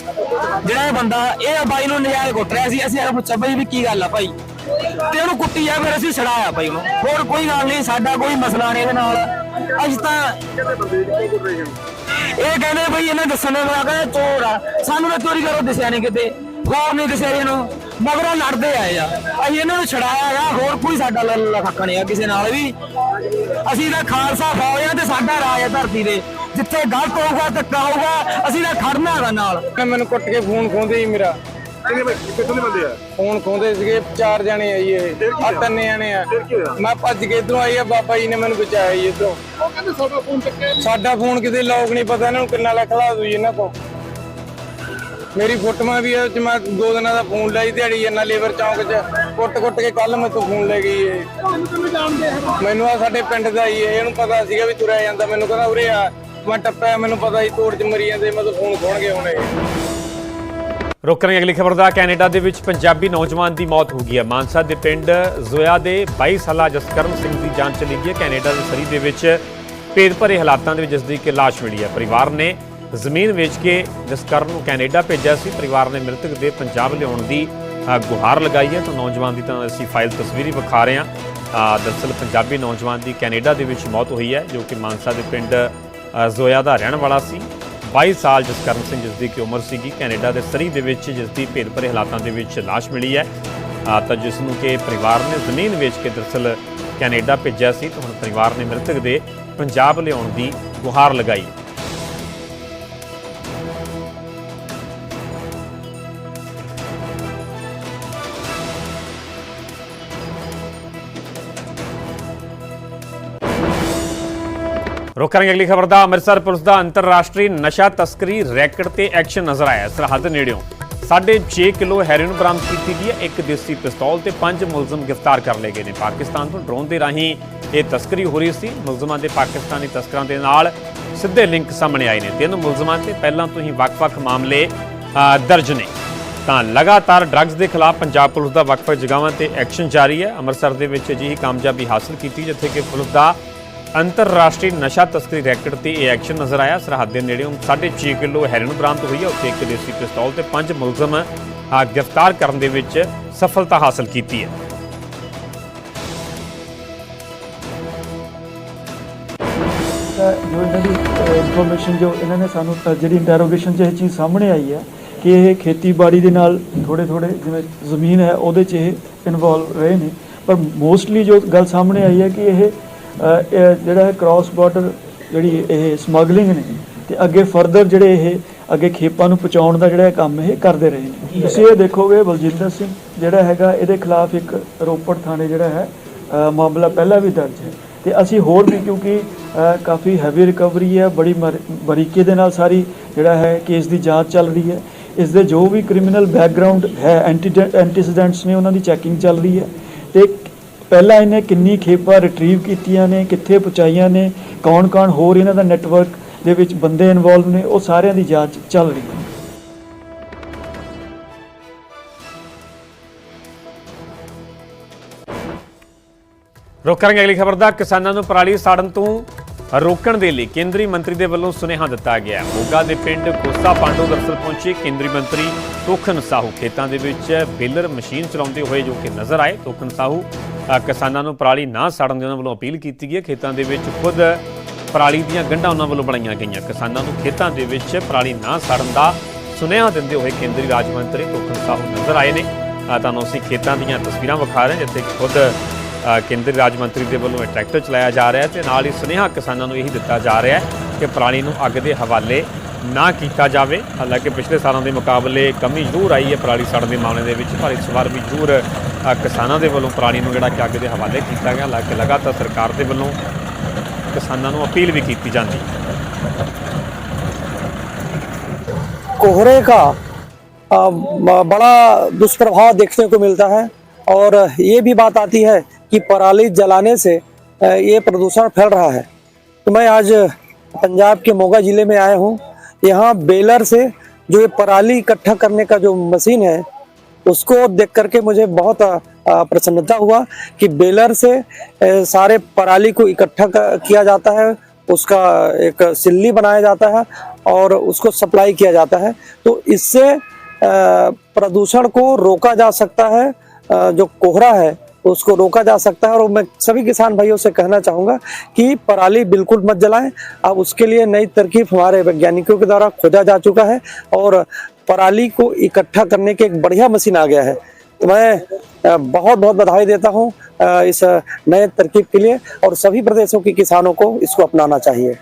ਜਿਹੜਾ ਇਹ ਬੰਦਾ, ਇਹ ਬਾਈ ਨੂੰ ਨਜਾਇਜ਼ ਕੁੱਟ ਰਿਹਾ ਸੀ, ਅਸੀਂ ਆ ਪੁੱਛਿਆ, ਬਾਈ ਵੀ ਕੀ ਗੱਲ ਆ ਭਾਈ? ਤੇ ਉਹਨੂੰ ਕੁੱਟੀ ਆ, ਫਿਰ ਅਸੀਂ ਛੜਾਇਆ ਬਾਈ ਉਹਨੂੰ। ਹੋਰ ਕੋਈ ਗੱਲ ਨਹੀਂ, ਸਾਡਾ ਕੋਈ ਮਸਲਾ ਨਹੀਂ ਇਹਦੇ ਨਾਲ। ਅਸੀਂ ਤਾਂ ਇਹ ਕਹਿੰਦੇ ਬਈ, ਇਹਨਾਂ ਦੱਸਣ ਵਾਲਾ ਕਹਿੰਦਾ ਚੋਰ ਆ। ਸਾਨੂੰ ਤਾਂ ਚੋਰੀ ਕਰੋ ਦਿਸਿਆ ਨਹੀਂ ਕਿਤੇ। ਹੋਰ ਨਹੀਂ ਦਿਸਿਆ ਇਹਨੂੰ। ਮਗਰੋਂ ਲੜਦੇ ਆਏ ਆ। ਅਸੀਂ ਇਹਨਾਂ ਨੂੰ ਛੜਾਇਆ ਆ ਹੋਰ ਕੋਈ ਸਾਡਾ ਲੱਲਾ ਖੱਕਾ ਨਹੀਂ ਆ ਕਿਸੇ ਨਾਲ ਵੀ। ਅਸੀਂ ਤਾਂ ਖਾਲਸਾ ਫੌਜ ਆ ਤੇ ਸਾਡਾ ਰਾਜ ਆ ਧਰਤੀ ਦੇ ਜਿੱਥੇ ਗਲਤ ਹੋਊਗਾ ਧੱਕਾ ਹੋਊਗਾ ਅਸੀਂ ਤਾਂ ਖੜਨਾ ਹੈਗਾ ਨਾਲ। ਮੈਨੂੰ ਕੁੱਟ ਕੇ ਫੋਨ ਖੋਂਦੇ ਸੀ ਮੇਰਾ। ਕਿੰਨੇ ਬਈ ਕਿੱਥੋਂ ਦੇ ਬੰਦੇ ਆ? ਫੋਨ ਖੋਂਦੇ ਸੀਗੇ ਚਾਰ ਜਣੇ ਆਈ ਇਹ। ਆ ਤਿੰਨ ਜਣੇ ਆ? ਮੈਂ ਭੱਜ ਕੇ ਇਧਰੋਂ ਆਈ ਆ ਬਾਬਾ ਜੀ ਨੇ ਮੈਨੂੰ ਬਚਾਇਆ ਜੀ ਇਧਰੋਂ ਉਹ ਕਹਿੰਦੇ ਸਾਡਾ ਫੋਨ ਚੱਕਿਆ ਸਾਡਾ ਫੋਨ ਕਿਤੇ ਲੋਕ ਨਹੀਂ ਪਤਾ ਇਹਨਾਂ ਨੂੰ ਕਿੰਨਾ ਲੱਖ ਲਾ ਦੂ ਜੀ ਇਹਨਾਂ ਤੋਂ ਮੇਰੀ ਫੋਟੋਆਂ ਵੀ ਇਹ ਚ ਮੈਂ ਦੋ ਦਿਨਾਂ ਦਾ ਫੋਨ ਲਈ ਦਿਹਾੜੀ ਜੰਨਾ ਲੇਬਰ ਚੌਂਕ 'ਚ ਕੁੱਟ-ਕੁੱਟ ਕੇ ਕੱਲ ਮੈਂ ਤੋਂ ਫੋਨ ਲੈ ਗਈ ਇਹ। ਮੈਨੂੰ ਆ ਸਾਡੇ ਪਿੰਡ ਦਾ ਹੀ ਇਹ, ਇਹਨੂੰ ਪਤਾ ਸੀਗਾ ਵੀ ਤੁਰਿਆ ਜਾਂਦਾ ਮੈਨੂੰ ਕਹਿੰਦਾ ਉਰੇ ਆ। ਮੈਂ ਟੱਪਿਆ ਮੈਨੂੰ ਪਤਾ ਸੀ ਤੋੜ ਚ ਮਰੀ ਜਾਂਦੇ ਮੈਂ ਤਾਂ ਫੋਨ ਖੋਣ ਗਏ ਹੁਣ। ਇਹ ਰੁਕ ਕਰਾਂਗੇ ਅਗਲੀ ਖਬਰ ਦਾ ਕੈਨੇਡਾ ਦੇ ਵਿੱਚ ਪੰਜਾਬੀ ਨੌਜਵਾਨ ਦੀ ਮੌਤ ਹੋ ਗਈ ਹੈ। ਮਾਨਸਾ ਦੇ ਪਿੰਡ ਜ਼ੋਇਆ ਦੇ 22 ਸਾਲਾ ਜਸਕਰਨ ਸਿੰਘ ਦੀ ਜਾਨ ਚਲੀ ਗਈ ਹੈ। ਕੈਨੇਡਾ ਦੀ ਸਰੀ ਦੇ ਵਿੱਚ ਭੇਦ ਭਰੇ ਹਾਲਾਤਾਂ ਦੇ ਵਿੱਚ ਜਿਸ ਦੀ ਕਿ ਲਾਸ਼ ਮਿਲੀ ਹੈ। ਪਰਿਵਾਰ ਨੇ ਜ਼ਮੀਨ ਵੇਚ ਕੇ ਜਸਕਰਨ ਨੂੰ ਕੈਨੇਡਾ ਭੇਜਿਆ ਸੀ ਪਰਿਵਾਰ ਨੇ ਮ੍ਰਿਤਕ ਦੇ ਪੰਜਾਬ ਲਿਆਉਣ ਦੀ ਗੁਹਾਰ ਲਗਾਈ ਹੈ। ਤਾਂ ਨੌਜਵਾਨ ਦੀ ਤਾਂ ਅਸੀਂ ਫਾਈਲ ਤਸਵੀਰੀ ਵਿਖਾ ਰਹੇ ਹਾਂ। ਅ, ਦਰਅਸਲ ਪੰਜਾਬੀ ਨੌਜਵਾਨ ਦੀ ਕੈਨੇਡਾ ਦੇ ਵਿੱਚ ਮੌਤ ਹੋਈ ਹੈ ਜੋ ਕਿ ਮਾਨਸਾ ਦੇ ਪਿੰਡ ਜ਼ੋਇਆ ਦਾ ਰਹਿਣ ਵਾਲਾ ਸੀ। 22 ਸਾਲ ਜਸਕਰਨ ਸਿੰਘ ਜਿਸ ਦੀ ਕਿ ਉਮਰ ਸੀਗੀ ਕੈਨੇਡਾ ਦੇ ਸਰੀ ਦੇ ਵਿੱਚ ਜਿਸ ਦੀ ਭੇਦਭਰੇ ਹਾਲਾਤਾਂ ਦੇ ਵਿੱਚ ਲਾਸ਼ ਮਿਲੀ ਹੈ। ਤਾਂ ਜਿਸ ਨੂੰ ਕਿ ਪਰਿਵਾਰ ਨੇ ਜ਼ਮੀਨ ਵੇਚ ਕੇ ਦਰਅਸਲ ਕੈਨੇਡਾ ਭੇਜਿਆ ਸੀ ਤਾਂ ਹੁਣ ਪਰਿਵਾਰ ਨੇ ਮ੍ਰਿਤਕ ਦੇ ਪੰਜਾਬ ਲਿਆਉਣ ਦੀ ਗੁਹਾਰ ਲਗਾਈ ਰੁਕ ਕਰਾਂਗੇ ਅਗਲੀ ਖਬਰ ਦਾ। ਅੰਮ੍ਰਿਤਸਰ ਪੁਲਿਸ ਦਾ ਅੰਤਰਰਾਸ਼ਟਰੀ ਨਸ਼ਾ ਤਸਕਰੀ ਰੈਕਟ ਤੇ ਐਕਸ਼ਨ ਨਜ਼ਰ ਆਇਆ। ਸਰਹੱਦ ਨੇੜਿਓਂ 6.5 ਕਿਲੋ ਹੈਰੋਇਨ ਬਰਾਮਦ ਕੀਤੀ ਗਈ ਹੈ। ਇੱਕ ਦੇਸੀ ਪਿਸਤੌਲ ਤੇ ਪੰਜ ਮੁਲਜ਼ਮ ਗ੍ਰਿਫਤਾਰ ਕਰ ਲਏ ਗਏ ਨੇ। ਪਾਕਿਸਤਾਨ ਤੋਂ ਡਰੋਨ ਦੇ ਰਾਹੀਂ ਇਹ ਤਸਕਰੀ ਹੋ ਰਹੀ ਸੀ। ਮੁਲਜ਼ਮਾਂ ਦੇ ਪਾਕਿਸਤਾਨੀ ਤਸਕਰਾਂ ਦੇ ਨਾਲ ਸਿੱਧੇ ਲਿੰਕ ਸਾਹਮਣੇ ਆਏ ਨੇ। ਤਿੰਨ ਮੁਲਜ਼ਮਾਂ ਤੇ ਪਹਿਲਾਂ ਤੋਂ ਹੀ ਵੱਖ-ਵੱਖ ਮਾਮਲੇ ਦਰਜ ਨੇ। ਤਾਂ ਲਗਾਤਾਰ ਡਰੱਗਸ ਦੇ ਖਿਲਾਫ ਪੰਜਾਬ ਪੁਲਿਸ ਦਾ ਵੱਖ-ਵੱਖ ਜਗ੍ਹਾਵਾਂ ਤੇ ਐਕਸ਼ਨ ਜਾਰੀ ਹੈ। ਅੰਮ੍ਰਿਤਸਰ ਦੇ ਵਿੱਚ ਅਜਿਹੀ ਕਾਮਯਾਬੀ ਹਾਸਲ ਕੀਤੀ, ਜਿੱਥੇ ਕਿ ਪੁਲਿਸ ਦਾ ਅੰਤਰਰਾਸ਼ਟਰੀ ਨਸ਼ਾ ਤਸਕਰੀ ਰੈਕਟ ਤੇ ਇਹ ਐਕਸ਼ਨ ਨਜ਼ਰ ਆਇਆ। ਸਰਹੱਦ ਦੇ ਨੇੜਿਓਂ 6.5 ਕਿਲੋ ਹੈਰੋਇਨ ਬਰਾਮਦ ਹੋਈ ਹੈ। ਉੱਥੇ ਇੱਕ ਦੇਸੀ ਪਿਸਤੌਲ ਤੇ ਪੰਜ ਮੁਲਜ਼ਮ ਗ੍ਰਿਫਤਾਰ ਕਰਨ ਦੇ ਵਿੱਚ ਸਫਲਤਾ ਹਾਸਲ ਕੀਤੀ ਹੈ। ਜੋ ਇਹਨਾਂ ਦੀ ਇਨਫੋਰਮੇਸ਼ਨ ਜੋ ਇਹਨਾਂ ਨੇ ਸਾਨੂੰ ਜਿਹੜੀ ਇੰਟਰੋਗੇਸ਼ਨ 'ਚ ਇਹ ਚੀਜ਼ ਸਾਹਮਣੇ ਆਈ ਹੈ ਕਿ ਇਹ ਖੇਤੀਬਾੜੀ ਦੇ ਨਾਲ ਥੋੜੇ ਥੋੜੇ ਜਿਵੇਂ ਜ਼ਮੀਨ ਹੈ, ਉਹਦੇ 'ਚ ਇਹ ਇਨਵੋਲਵ ਰਹੇ ਨੇ। ਪਰ ਮੋਸਟਲੀ ਜੋ ਗੱਲ ਸਾਹਮਣੇ ਆਈ ਹੈ ਕਿ ਇਹ ਇਹ ਜਿਹੜਾ ਹੈ ਕ੍ਰਾਸ ਬਾਰਡਰ ਜਿਹੜੀ ਇਹ ਸਮਗਲਿੰਗ ਨੇ ਤੇ ਅੱਗੇ ਫਰਦਰ ਜਿਹੜੇ ਇਹ ਅੱਗੇ ਖੇਪਾਂ ਨੂੰ ਪਹੁੰਚਾਉਣ ਦਾ ਜਿਹੜਾ ਕੰਮ ਇਹ ਕਰਦੇ ਰਹੇ ਨੇ ਤੁਸੀਂ ਇਹ ਦੇਖੋਗੇ ਬਲਜਿੰਦਰ ਸਿੰਘ ਜਿਹੜਾ ਹੈਗਾ ਇਹਦੇ ਖਿਲਾਫ ਇੱਕ ਰੋਪੜ ਥਾਣੇ ਜਿਹੜਾ ਹੈ ਮਾਮਲਾ ਪਹਿਲਾਂ ਵੀ ਦਰਜ ਹੈ ਤੇ ਅਸੀਂ ਹੋਰ ਵੀ ਕਿਉਂਕਿ ਕਾਫੀ ਹੈਵੀ ਰਿਕਵਰੀ ਹੈ ਬੜੀ ਬਰੀਕੀ ਦੇ ਨਾਲ ਸਾਰੀ ਜਿਹੜਾ ਹੈ ਕੇਸ ਦੀ ਜਾਂਚ ਚੱਲ ਰਹੀ ਹੈ ਇਸ ਦੇ ਜੋ ਵੀ ਕ੍ਰਿਮੀਨਲ ਬੈਕਗ੍ਰਾਉਂਡ ਹੈ ਐਂਟੀਸੀਡੈਂਟਸ ਨੇ ਉਹਨਾਂ ਦੀ ਚੈਕਿੰਗ ਚੱਲ ਰਹੀ ਹੈ ਤੇ ਪਹਿਲਾਂ ਇਹਨੇ ਕਿੰਨੀ ਖੇਪਾਂ ਰਿਟਰੀਵ ਕੀਤੀਆਂ ਨੇ, ਕਿੱਥੇ ਪਹੁੰਚਾਈਆਂ ਨੇ, ਕੌਣ-ਕੌਣ ਹੋਰ ਇਹਨਾਂ ਦਾ ਨੈਟਵਰਕ ਦੇ ਵਿੱਚ ਬੰਦੇ ਇਨਵੋਲਵ ਨੇ, ਉਹ ਸਾਰਿਆਂ ਦੀ ਜਾਂਚ ਚੱਲ ਰਹੀ ਹੈ। ਰੁਕ ਕਰਾਂਗੇ ਅਗਲੀ ਖਬਰ ਦਾ। ਕਿਸਾਨਾਂ ਨੂੰ ਪਰਾਲੀ ਸਾੜਨ ਤੋਂ ਰੋਕਣ ਦੇ ਲਈ ਕੇਂਦਰੀ ਮੰਤਰੀ ਦੇ ਵੱਲੋਂ ਸੁਨੇਹਾ ਦਿੱਤਾ ਗਿਆ। ਮੋਗਾ ਦੇ ਪਿੰਡ ਕੋਸਾ ਪਾਂਡੋ ਦਰਸਲ ਪਹੁੰਚੇ ਕੇਂਦਰੀ ਮੰਤਰੀ ਤੋਖਨ ਸਾਹੂ। ਖੇਤਾਂ ਦੇ ਵਿੱਚ ਬੇਲਰ ਮਸ਼ੀਨ ਚਲਾਉਂਦੇ ਹੋਏ ਜੋ ਕਿ ਨਜ਼ਰ ਆਏ, ਤੋਖਨ ਸਾਹੂ ਕਿਸਾਨਾਂ ਨੂੰ ਪਰਾਲੀ ਨਾ ਸਾੜਨ ਦੀ ਉਹਨਾਂ ਵੱਲੋਂ ਅਪੀਲ ਕੀਤੀ ਗਈ ਹੈ। ਖੇਤਾਂ ਦੇ ਵਿੱਚ ਖੁਦ ਪਰਾਲੀ ਦੀਆਂ ਗੰਢਾਂ ਉਹਨਾਂ ਵੱਲੋਂ ਬਣਾਈਆਂ ਗਈਆਂ। ਕਿਸਾਨਾਂ ਨੂੰ ਖੇਤਾਂ ਦੇ ਵਿੱਚ ਪਰਾਲੀ ਨਾ ਸਾੜਨ ਦਾ ਸੁਨੇਹਾ ਦਿੰਦੇ ਹੋਏ ਕੇਂਦਰੀ ਰਾਜ ਮੰਤਰੀ ਤੋਖਨ ਸਾਹੂ ਨਜ਼ਰ ਆਏ ਨੇ। ਤੁਹਾਨੂੰ ਅਸੀਂ ਖੇਤਾਂ ਦੀਆਂ ਤਸਵੀਰਾਂ ਵਿਖਾ ਰਹੇ ਜਿੱਥੇ ਖੁਦ ਕੇਂਦਰੀ ਰਾਜ ਮੰਤਰੀ ਦੇ ਵੱਲੋਂ ਇਹ ਟਰੈਕਟਰ ਚਲਾਇਆ ਜਾ ਰਿਹਾ ਹੈ ਤੇ ਨਾਲ ਹੀ ਸੁਨੇਹਾ ਕਿਸਾਨਾਂ ਨੂੰ ਇਹੀ ਦਿੱਤਾ ਜਾ ਰਿਹਾ ਹੈ ਕਿ ਪਰਾਲੀ ਨੂੰ ਅੱਗ ਦੇ ਹਵਾਲੇ ਨਾ ਕੀਤਾ ਜਾਵੇ ਹਾਲਾਂਕਿ ਪਿਛਲੇ ਸਾਲਾਂ ਦੇ ਮੁਕਾਬਲੇ ਕਮੀ ਜ਼ਰੂਰ ਆਈ ਹੈ ਪਰਾਲੀ ਸੜਨ ਦੇ ਮਾਮਲੇ ਦੇ ਵਿੱਚ ਪਰ ਇਸ ਵਾਰ ਵੀ ਜ਼ਰੂਰ ਅ, ਕਿਸਾਨਾਂ ਦੇ ਵੱਲੋਂ ਪਰਾਲੀ ਨੂੰ ਜਿਹੜਾ ਕਿ ਅੱਗ ਦੇ ਹਵਾਲੇ ਕੀਤਾ ਗਿਆ ਹਾਲਾਂਕਿ ਲਗਾਤਾਰ ਸਰਕਾਰ ਦੇ ਵੱਲੋਂ ਕਿਸਾਨਾਂ ਨੂੰ ਅਪੀਲ ਵੀ ਕੀਤੀ ਜਾਂਦੀ ਹੈ कोहरे का आ, ब- बड़ा दुष्प्रभाव देखने को मिलता है और ये भी बात आती है कि पराली जलाने से ये प्रदूषण फैल रहा है। तो मैं आज पंजाब के मोगा ज़िले में आया हूँ। यहाँ बेलर से जो ये पराली इकट्ठा करने का जो मशीन है, उसको देख करके मुझे बहुत प्रसन्नता हुआ कि बेलर से सारे पराली को इकट्ठा किया जाता है। उसका एक सिल्ली बनाया जाता है और उसको सप्लाई किया जाता है। तो इससे प्रदूषण को रोका जा सकता है। जो कोहरा है उसको रोका जा सकता है और मैं सभी किसान भाइयों से कहना चाहूँगा कि पराली बिल्कुल मत जलाएँ। अब उसके लिए नई तरकीब हमारे वैज्ञानिकों के द्वारा खोजा जा चुका है और पराली को इकट्ठा करने के एक बढ़िया मशीन आ गया है। तो मैं बहुत बहुत बधाई देता हूँ इस नए तरकीब के लिए और सभी प्रदेशों के किसानों को इसको अपनाना चाहिए।